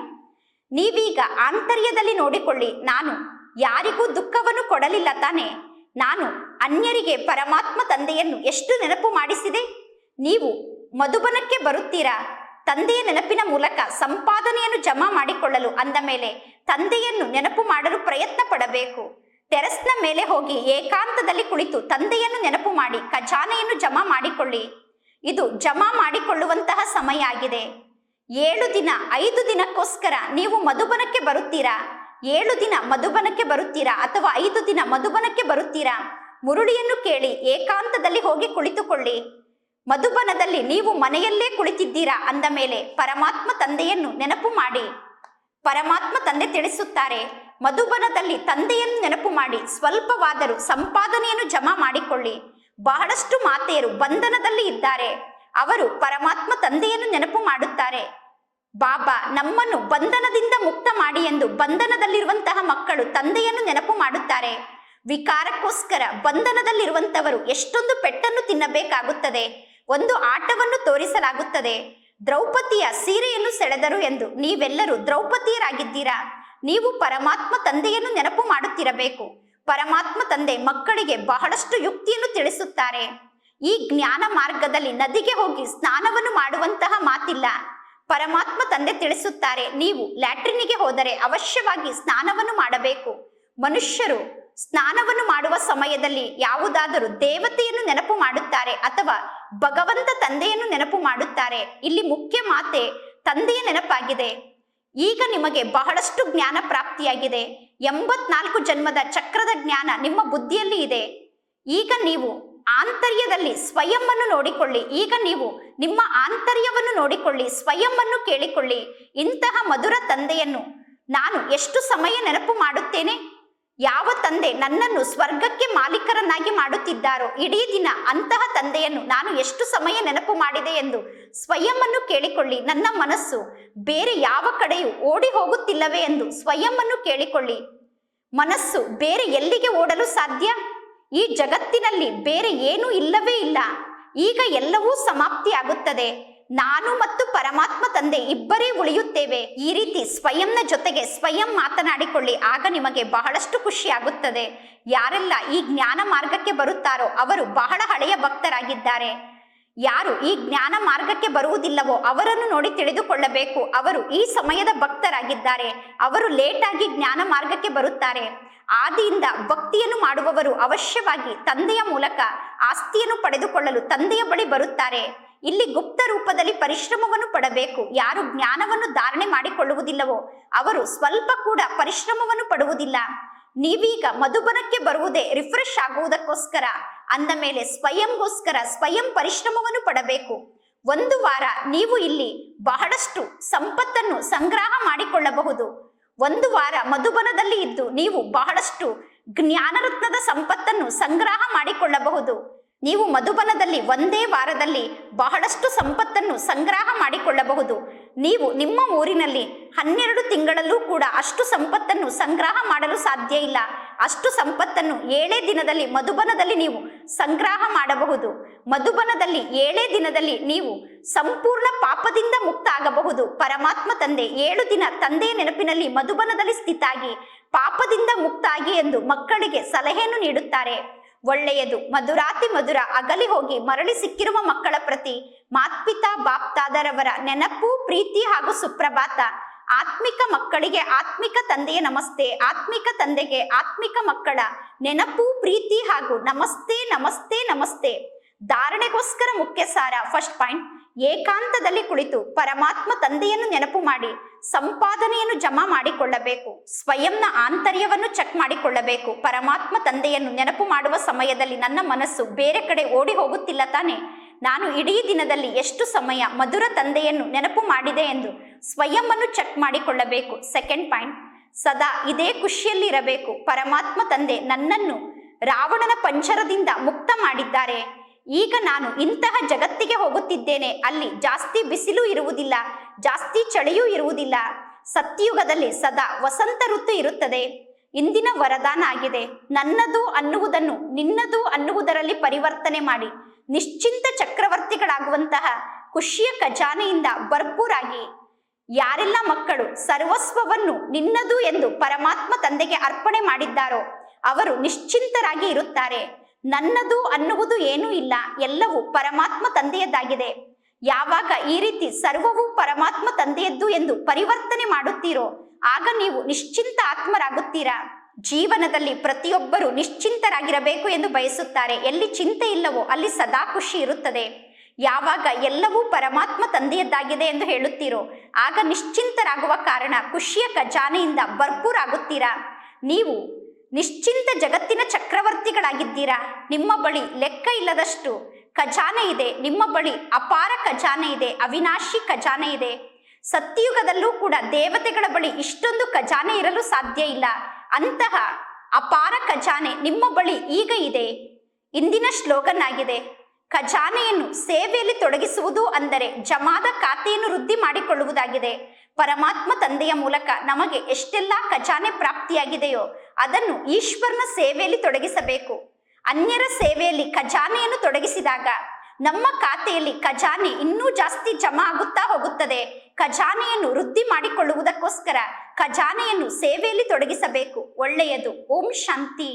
ನೀವೀಗ ಆಂತರ್ಯದಲ್ಲಿ ನೋಡಿಕೊಳ್ಳಿ. ನಾನು ಯಾರಿಗೂ ದುಃಖವನ್ನು ಕೊಡಲಿಲ್ಲ ತಾನೆ. ನಾನು ಅನ್ಯರಿಗೆ ಪರಮಾತ್ಮ ತಂದೆಯನ್ನು ಎಷ್ಟು ನೆನಪು ಮಾಡಿಸಿದೆ? ನೀವು ಮಧುಬನಕ್ಕೆ ಬರುತ್ತೀರಾ? ತಂದೆಯ ನೆನಪಿನ ಮೂಲಕ ಸಂಪಾದನೆಯನ್ನು ಜಮಾ ಮಾಡಿಕೊಳ್ಳಲು ಅಂದ ಮೇಲೆ ತಂದೆಯನ್ನು ನೆನಪು ಮಾಡಲು ಪ್ರಯತ್ನ ಪಡಬೇಕು. ಟೆರಸ್ನ ಮೇಲೆ ಹೋಗಿ ಏಕಾಂತದಲ್ಲಿ ಕುಳಿತು ತಂದೆಯನ್ನು ನೆನಪು ಮಾಡಿ ಖಜಾನೆಯನ್ನು ಜಮಾ ಮಾಡಿಕೊಳ್ಳಿ. ಇದು ಜಮಾ ಮಾಡಿಕೊಳ್ಳುವಂತಹ ಸಮಯ ಆಗಿದೆ. ಏಳು ದಿನ, ಐದು ದಿನಕ್ಕೋಸ್ಕರ ನೀವು ಮಧುಬನಕ್ಕೆ ಬರುತ್ತೀರಾ? ಏಳು ದಿನ ಮಧುಬನಕ್ಕೆ ಬರುತ್ತೀರಾ ಅಥವಾ ಐದು ದಿನ ಮಧುಬನಕ್ಕೆ ಬರುತ್ತೀರಾ? ಮುರುಳಿಯನ್ನು ಕೇಳಿ ಏಕಾಂತದಲ್ಲಿ ಹೋಗಿ ಕುಳಿತುಕೊಳ್ಳಿ. ಮಧುಬನದಲ್ಲಿ ನೀವು ಮನೆಯಲ್ಲೇ ಕುಳಿತಿದ್ದೀರಾ ಅಂದ ಮೇಲೆ ಪರಮಾತ್ಮ ತಂದೆಯನ್ನು ನೆನಪು ಮಾಡಿ. ಪರಮಾತ್ಮ ತಂದೆ ತಿಳಿಸುತ್ತಾರೆ, ಮಧುಬನದಲ್ಲಿ ತಂದೆಯನ್ನು ನೆನಪು ಮಾಡಿ, ಸ್ವಲ್ಪವಾದರೂ ಸಂಪಾದನೆಯನ್ನು ಜಮಾ ಮಾಡಿಕೊಳ್ಳಿ. ಬಹಳಷ್ಟು ಮಾತೆಯರು ಬಂಧನದಲ್ಲಿ ಇದ್ದಾರೆ, ಅವರು ಪರಮಾತ್ಮ ತಂದೆಯನ್ನು ನೆನಪು ಮಾಡುತ್ತಾರೆ. ಬಾಬಾ, ನಮ್ಮನ್ನು ಬಂಧನದಿಂದ ಮುಕ್ತ ಮಾಡಿ ಎಂದು ಬಂಧನದಲ್ಲಿರುವಂತಹ ಮಕ್ಕಳು ತಂದೆಯನ್ನು ನೆನಪು ಮಾಡುತ್ತಾರೆ. ವಿಕಾರಕ್ಕೋಸ್ಕರ ಬಂಧನದಲ್ಲಿರುವಂತವರು ಎಷ್ಟೊಂದು ಪೆಟ್ಟನ್ನು ತಿನ್ನಬೇಕಾಗುತ್ತದೆ. ಒಂದು ಆಟವನ್ನು ತೋರಿಸಲಾಗುತ್ತದೆ. ದ್ರೌಪದಿಯ ಸೀರೆಯನ್ನು ಸೆಳೆದರು ಎಂದು ನೀವೆಲ್ಲರೂ ದ್ರೌಪದಿಯರಾಗಿದ್ದೀರಾ? ನೀವು ಪರಮಾತ್ಮ ತಂದೆಯನ್ನು ನೆನಪು ಮಾಡುತ್ತಿರಬೇಕು. ಪರಮಾತ್ಮ ತಂದೆ ಮಕ್ಕಳಿಗೆ ಬಹಳಷ್ಟು ಯುಕ್ತಿಯನ್ನು ತಿಳಿಸುತ್ತಾರೆ. ಈ ಜ್ಞಾನ ಮಾರ್ಗದಲ್ಲಿ ನದಿಗೆ ಹೋಗಿ ಸ್ನಾನವನ್ನು ಮಾಡುವಂತಹ ಮಾತಿಲ್ಲ. ಪರಮಾತ್ಮ ತಂದೆ ತಿಳಿಸುತ್ತಾರೆ, ನೀವು ಲ್ಯಾಟ್ರಿನಿಗೆ ಹೋದರೆ ಅವಶ್ಯವಾಗಿ ಸ್ನಾನವನ್ನು ಮಾಡಬೇಕು. ಮನುಷ್ಯರು ಸ್ನಾನವನ್ನು ಮಾಡುವ ಸಮಯದಲ್ಲಿ ಯಾವುದಾದರೂ ದೇವತೆಯನ್ನು ನೆನಪು ಮಾಡುತ್ತಾರೆ ಅಥವಾ ಭಗವಂತ ತಂದೆಯನ್ನು ನೆನಪು ಮಾಡುತ್ತಾರೆ. ಇಲ್ಲಿ ಮುಖ್ಯ ಮಾತೆ ತಂದೆಯ ನೆನಪಾಗಿದೆ. ಈಗ ನಿಮಗೆ ಬಹಳಷ್ಟು ಜ್ಞಾನ ಪ್ರಾಪ್ತಿಯಾಗಿದೆ. ಎಂಬತ್ನಾಲ್ಕು ಜನ್ಮದ ಚಕ್ರದ ಜ್ಞಾನ ನಿಮ್ಮ ಬುದ್ಧಿಯಲ್ಲಿ ಇದೆ. ಈಗ ನೀವು ಆಂತರ್ಯದಲ್ಲಿ ಸ್ವಯಂ ನೋಡಿಕೊಳ್ಳಿ. ಈಗ ನೀವು ನಿಮ್ಮ ಆಂತರ್ಯವನ್ನು ನೋಡಿಕೊಳ್ಳಿ. ಸ್ವಯಂ ಕೇಳಿಕೊಳ್ಳಿ. ಇಂತಹ ಮಧುರ ತಂದೆಯನ್ನು ನಾನು ಎಷ್ಟು ಸಮಯ ನೆನಪು ಮಾಡುತ್ತೇನೆ? ಯಾವ ತಂದೆ ನನ್ನನ್ನು ಸ್ವರ್ಗಕ್ಕೆ ಮಾಲೀಕರನ್ನಾಗಿ ಮಾಡುತ್ತಿದ್ದಾರೋ ಇಡೀ ದಿನ ಅಂತಹ ತಂದೆಯನ್ನು ನಾನು ಎಷ್ಟು ಸಮಯ ನೆನಪು ಮಾಡಿದೆ ಎಂದು ಸ್ವಯಂವನ್ನು ಕೇಳಿಕೊಳ್ಳಿ ನನ್ನ ಮನಸ್ಸು ಬೇರೆ ಯಾವ ಕಡೆಯೂ ಓಡಿ ಹೋಗುತ್ತಿಲ್ಲವೇ ಎಂದು ಸ್ವಯಂವನ್ನು ಕೇಳಿಕೊಳ್ಳಿ. ಮನಸ್ಸು ಬೇರೆ ಎಲ್ಲಿಗೆ ಓಡಲು ಸಾಧ್ಯ? ಈ ಜಗತ್ತಿನಲ್ಲಿ ಬೇರೆ ಏನೂ ಇಲ್ಲವೇ ಇಲ್ಲ. ಈಗ ಎಲ್ಲವೂ ಸಮಾಪ್ತಿಯಾಗುತ್ತದೆ. ನಾನು ಮತ್ತು ಪರಮಾತ್ಮ ತಂದೆ ಇಬ್ಬರೇ ಉಳಿಯುತ್ತೇವೆ. ಈ ರೀತಿ ಸ್ವಯಂನ ಜೊತೆಗೆ ಸ್ವಯಂ ಮಾತನಾಡಿಕೊಳ್ಳಿ, ಆಗ ನಿಮಗೆ ಬಹಳಷ್ಟು ಖುಷಿಯಾಗುತ್ತದೆ. ಯಾರೆಲ್ಲ ಈ ಜ್ಞಾನ ಮಾರ್ಗಕ್ಕೆ ಬರುತ್ತಾರೋ ಅವರು ಬಹಳ ಹಳೆಯ ಭಕ್ತರಾಗಿದ್ದಾರೆ. ಯಾರು ಈ ಜ್ಞಾನ ಮಾರ್ಗಕ್ಕೆ ಬರುವುದಿಲ್ಲವೋ ಅವರನ್ನು ನೋಡಿ ತಿಳಿದುಕೊಳ್ಳಬೇಕು. ಅವರು ಈ ಸಮಯದ ಭಕ್ತರಾಗಿದ್ದಾರೆ. ಅವರು ಲೇಟಾಗಿ ಜ್ಞಾನ ಮಾರ್ಗಕ್ಕೆ ಬರುತ್ತಾರೆ. ಆದಿಯಿಂದ ಭಕ್ತಿಯನ್ನು ಮಾಡುವವರು ಅವಶ್ಯವಾಗಿ ತಂದೆಯ ಮೂಲಕ ಆಸ್ತಿಯನ್ನು ಪಡೆದುಕೊಳ್ಳಲು ತಂದೆಯ ಬಳಿ ಬರುತ್ತಾರೆ. ಇಲ್ಲಿ ಗುಪ್ತ ರೂಪದಲ್ಲಿ ಪರಿಶ್ರಮವನ್ನು ಪಡಬೇಕು. ಯಾರು ಜ್ಞಾನವನ್ನು ಧಾರಣೆ ಮಾಡಿಕೊಳ್ಳುವುದಿಲ್ಲವೋ ಅವರು ಸ್ವಲ್ಪ ಕೂಡ ಪರಿಶ್ರಮವನ್ನು ಪಡುವುದಿಲ್ಲ. ನೀವೀಗ ಮಧುಬನಕ್ಕೆ ಬರುವುದೇ ರಿಫ್ರೆಶ್ ಆಗುವುದಕ್ಕೋಸ್ಕರ, ಅಂದ ಮೇಲೆ ಸ್ವಯಂಗೋಸ್ಕರ ಸ್ವಯಂ ಪರಿಶ್ರಮವನ್ನು ಪಡಬೇಕು. ಒಂದು ವಾರ ನೀವು ಇಲ್ಲಿ ಬಹಳಷ್ಟು ಸಂಪತ್ತನ್ನು ಸಂಗ್ರಹ ಮಾಡಿಕೊಳ್ಳಬಹುದು. ಒಂದು ವಾರ ಮಧುಬನದಲ್ಲಿ ಇದ್ದು ನೀವು ಬಹಳಷ್ಟು ಜ್ಞಾನರತ್ನದ ಸಂಪತ್ತನ್ನು ಸಂಗ್ರಹ ಮಾಡಿಕೊಳ್ಳಬಹುದು. ನೀವು ಮಧುಬನದಲ್ಲಿ ಒಂದೇ ವಾರದಲ್ಲಿ ಬಹಳಷ್ಟು ಸಂಪತ್ತನ್ನು ಸಂಗ್ರಹ ಮಾಡಿಕೊಳ್ಳಬಹುದು. ನೀವು ನಿಮ್ಮ ಊರಿನಲ್ಲಿ ಹನ್ನೆರಡು ತಿಂಗಳಲ್ಲೂ ಕೂಡ ಅಷ್ಟು ಸಂಪತ್ತನ್ನು ಸಂಗ್ರಹ ಮಾಡಲು ಸಾಧ್ಯ ಇಲ್ಲ. ಅಷ್ಟು ಸಂಪತ್ತನ್ನು ಏಳೇ ದಿನದಲ್ಲಿ ಮಧುಬನದಲ್ಲಿ ನೀವು ಸಂಗ್ರಹ ಮಾಡಬಹುದು. ಮಧುಬನದಲ್ಲಿ ಏಳೇ ದಿನದಲ್ಲಿ ನೀವು ಸಂಪೂರ್ಣ ಪಾಪದಿಂದ ಮುಕ್ತ ಆಗಬಹುದು ಪರಮಾತ್ಮ ತಂದೆ ಏಳು ದಿನ ತಂದೆಯ ನೆನಪಿನಲ್ಲಿ ಮಧುಬನದಲ್ಲಿ ಸ್ಥಿತಾಗಿ, ಪಾಪದಿಂದ ಮುಕ್ತ ಆಗಿ ಎಂದು ಮಕ್ಕಳಿಗೆ ಸಲಹೆಯನ್ನು ನೀಡುತ್ತಾರೆ. ಒಳ್ಳೆಯದು. ಮಧುರಾತಿ ಮಧುರ, ಅಗಲಿ ಹೋಗಿ ಮರಳಿ ಸಿಕ್ಕಿರುವ ಮಕ್ಕಳ ಪ್ರತಿ ಮಾತ್ಪಿತಾ ಬಾಪ್ತಾದರವರ ನೆನಪು, ಪ್ರೀತಿ ಹಾಗೂ ಸುಪ್ರಭಾತ. ಆತ್ಮಿಕ ಮಕ್ಕಳಿಗೆ ಆತ್ಮಿಕ ತಂದೆಯ ನಮಸ್ತೆ, ಆತ್ಮಿಕ ತಂದೆಗೆ ಆತ್ಮಿಕ ಮಕ್ಕಳ ನೆನಪು, ಪ್ರೀತಿ ಹಾಗೂ ನಮಸ್ತೆ ನಮಸ್ತೆ ನಮಸ್ತೆ. ಧಾರಣೆಗೋಸ್ಕರ ಮುಖ್ಯ ಸಾರ ಫಸ್ಟ್ ಪಾಯಿಂಟ್. ಏಕಾಂತದಲ್ಲಿ ಕುಳಿತು ಪರಮಾತ್ಮ ತಂದೆಯನ್ನು ನೆನಪು ಮಾಡಿ, ಸಂಪಾದನೆಯನ್ನು ಜಮಾ ಮಾಡಿಕೊಳ್ಳಬೇಕು, ಸ್ವಯಂನ ಆಂತರ್ಯವನ್ನು ಚೆಕ್ ಮಾಡಿಕೊಳ್ಳಬೇಕು. ಪರಮಾತ್ಮ ತಂದೆಯನ್ನು ನೆನಪು ಮಾಡುವ ಸಮಯದಲ್ಲಿ ನನ್ನ ಮನಸ್ಸು ಬೇರೆ ಕಡೆ ಓಡಿ ಹೋಗುತ್ತಿಲ್ಲ ತಾನೆ. ನಾನು ಇಡೀ ದಿನದಲ್ಲಿ ಎಷ್ಟು ಸಮಯ ಮಧುರ ತಂದೆಯನ್ನು ನೆನಪು ಮಾಡಿದೆ ಎಂದು ಸ್ವಯಂವನ್ನು ಚೆಕ್ ಮಾಡಿಕೊಳ್ಳಬೇಕು. ಸೆಕೆಂಡ್ ಪಾಯಿಂಟ್ ಸದಾ ಇದೇ ಖುಷಿಯಲ್ಲಿರಬೇಕು. ಪರಮಾತ್ಮ ತಂದೆ ನನ್ನನ್ನು ರಾವಣನ ಪಂಚರದಿಂದ ಮುಕ್ತ ಮಾಡಿದ್ದಾರೆ. ಈಗ ನಾನು ಇಂತಹ ಜಗತ್ತಿಗೆ ಹೋಗುತ್ತಿದ್ದೇನೆ. ಅಲ್ಲಿ ಜಾಸ್ತಿ ಬಿಸಿಲು ಇರುವುದಿಲ್ಲ, ಜಾಸ್ತಿ ಚಳಿಯೂ ಇರುವುದಿಲ್ಲ. ಸತ್ಯಯುಗದಲ್ಲಿ ಸದಾ ವಸಂತ ಋತು ಇರುತ್ತದೆ. ಇಂದಿನ ವರದಾನ ಆಗಿದೆ. ನನ್ನದು ಅನ್ನುವುದನ್ನು ನಿನ್ನದು ಅನ್ನುವುದರಲ್ಲಿ ಪರಿವರ್ತನೆ ಮಾಡಿ. ನಿಶ್ಚಿಂತ ಚಕ್ರವರ್ತಿಗಳಾಗುವಂತಹ ಖುಷಿಯ ಖಜಾನೆಯಿಂದ ಭರ್ಪೂರಾಗಿ ಯಾರೆಲ್ಲ ಮಕ್ಕಳು ಸರ್ವಸ್ವವನ್ನು ನಿನ್ನದು ಎಂದು ಪರಮಾತ್ಮ ತಂದೆಗೆ ಅರ್ಪಣೆ ಮಾಡಿದ್ದಾರೋ, ಅವರು ನಿಶ್ಚಿಂತರಾಗಿ ಇರುತ್ತಾರೆ. ನನ್ನದು ಅನ್ನುವುದು ಏನೂ ಇಲ್ಲ. ಎಲ್ಲವೂ ಪರಮಾತ್ಮ ತಂದೆಯದ್ದಾಗಿದೆ. ಯಾವಾಗ ಈ ರೀತಿ ಸರ್ವವೂ ಪರಮಾತ್ಮ ತಂದೆಯದ್ದು ಎಂದು ಪರಿವರ್ತನೆ ಮಾಡುತ್ತೀರೋ, ಆಗ ನೀವು ನಿಶ್ಚಿಂತ ಆತ್ಮರಾಗುತ್ತೀರಾ. ಜೀವನದಲ್ಲಿ ಪ್ರತಿಯೊಬ್ಬರು ನಿಶ್ಚಿಂತರಾಗಿರಬೇಕು ಎಂದು ಬಯಸುತ್ತಾರೆ. ಎಲ್ಲಿ ಚಿಂತೆ ಇಲ್ಲವೋ ಅಲ್ಲಿ ಸದಾ ಖುಷಿ ಇರುತ್ತದೆ. ಯಾವಾಗ ಎಲ್ಲವೂ ಪರಮಾತ್ಮ ತಂದೆಯದ್ದಾಗಿದೆ ಎಂದು ಹೇಳುತ್ತೀರೋ, ಆಗ ನಿಶ್ಚಿಂತರಾಗುವ ಕಾರಣ ಖುಷಿಯ ಖಜಾನೆಯಿಂದ ಭರ್ಪೂರಾಗುತ್ತೀರಾ. ನೀವು ನಿಶ್ಚಿಂತ ಜಗತ್ತಿನ ಚಕ್ರವರ್ತಿಗಳಾಗಿದ್ದೀರಾ? ನಿಮ್ಮ ಬಳಿ ಲೆಕ್ಕ ಇಲ್ಲದಷ್ಟು ಖಜಾನೆ ಇದೆ. ನಿಮ್ಮ ಬಳಿ ಅಪಾರ ಖಜಾನೆ ಇದೆ. ಅವಿನಾಶಿ ಖಜಾನೆ ಇದೆ. ಸತ್ಯಯುಗದಲ್ಲೂ ಕೂಡ ದೇವತೆಗಳ ಬಳಿ ಇಷ್ಟೊಂದು ಖಜಾನೆ ಇರಲು ಸಾಧ್ಯ ಇಲ್ಲ. ಅಂತಹ ಅಪಾರ ಖಜಾನೆ ನಿಮ್ಮ ಬಳಿ ಈಗ ಇದೆ. ಇಂದಿನ ಶ್ಲೋಗನ್ ಆಗಿದೆ ಖಜಾನೆಯನ್ನು ಸೇವೆಯಲ್ಲಿ ತೊಡಗಿಸುವುದು ಅಂದರೆ ಜಮಾದ ಖಾತೆಯನ್ನು ವೃದ್ಧಿ ಮಾಡಿಕೊಳ್ಳುವುದಾಗಿದೆ. ಪರಮಾತ್ಮ ತಂದೆಯ ಮೂಲಕ ನಮಗೆ ಎಷ್ಟೆಲ್ಲ ಖಜಾನೆ ಪ್ರಾಪ್ತಿಯಾಗಿದೆಯೋ ಅದನ್ನು ಈಶ್ವರನ ಸೇವೆಯಲ್ಲಿ ತೊಡಗಿಸಬೇಕು. ಅನ್ಯರ ಸೇವೆಯಲ್ಲಿ ಖಜಾನೆಯನ್ನು ತೊಡಗಿಸಿದಾಗ ನಮ್ಮ ಖಾತೆಯಲ್ಲಿ ಖಜಾನೆ ಇನ್ನೂ ಜಾಸ್ತಿ ಜಮಾ ಆಗುತ್ತಾ ಹೋಗುತ್ತದೆ. ಖಜಾನೆಯನ್ನು ವೃದ್ಧಿ ಮಾಡಿಕೊಳ್ಳುವುದಕ್ಕೋಸ್ಕರ ಖಜಾನೆಯನ್ನು ಸೇವೆಯಲ್ಲಿ ತೊಡಗಿಸಬೇಕು. ಒಳ್ಳೆಯದು. ಓಂ ಶಾಂತಿ.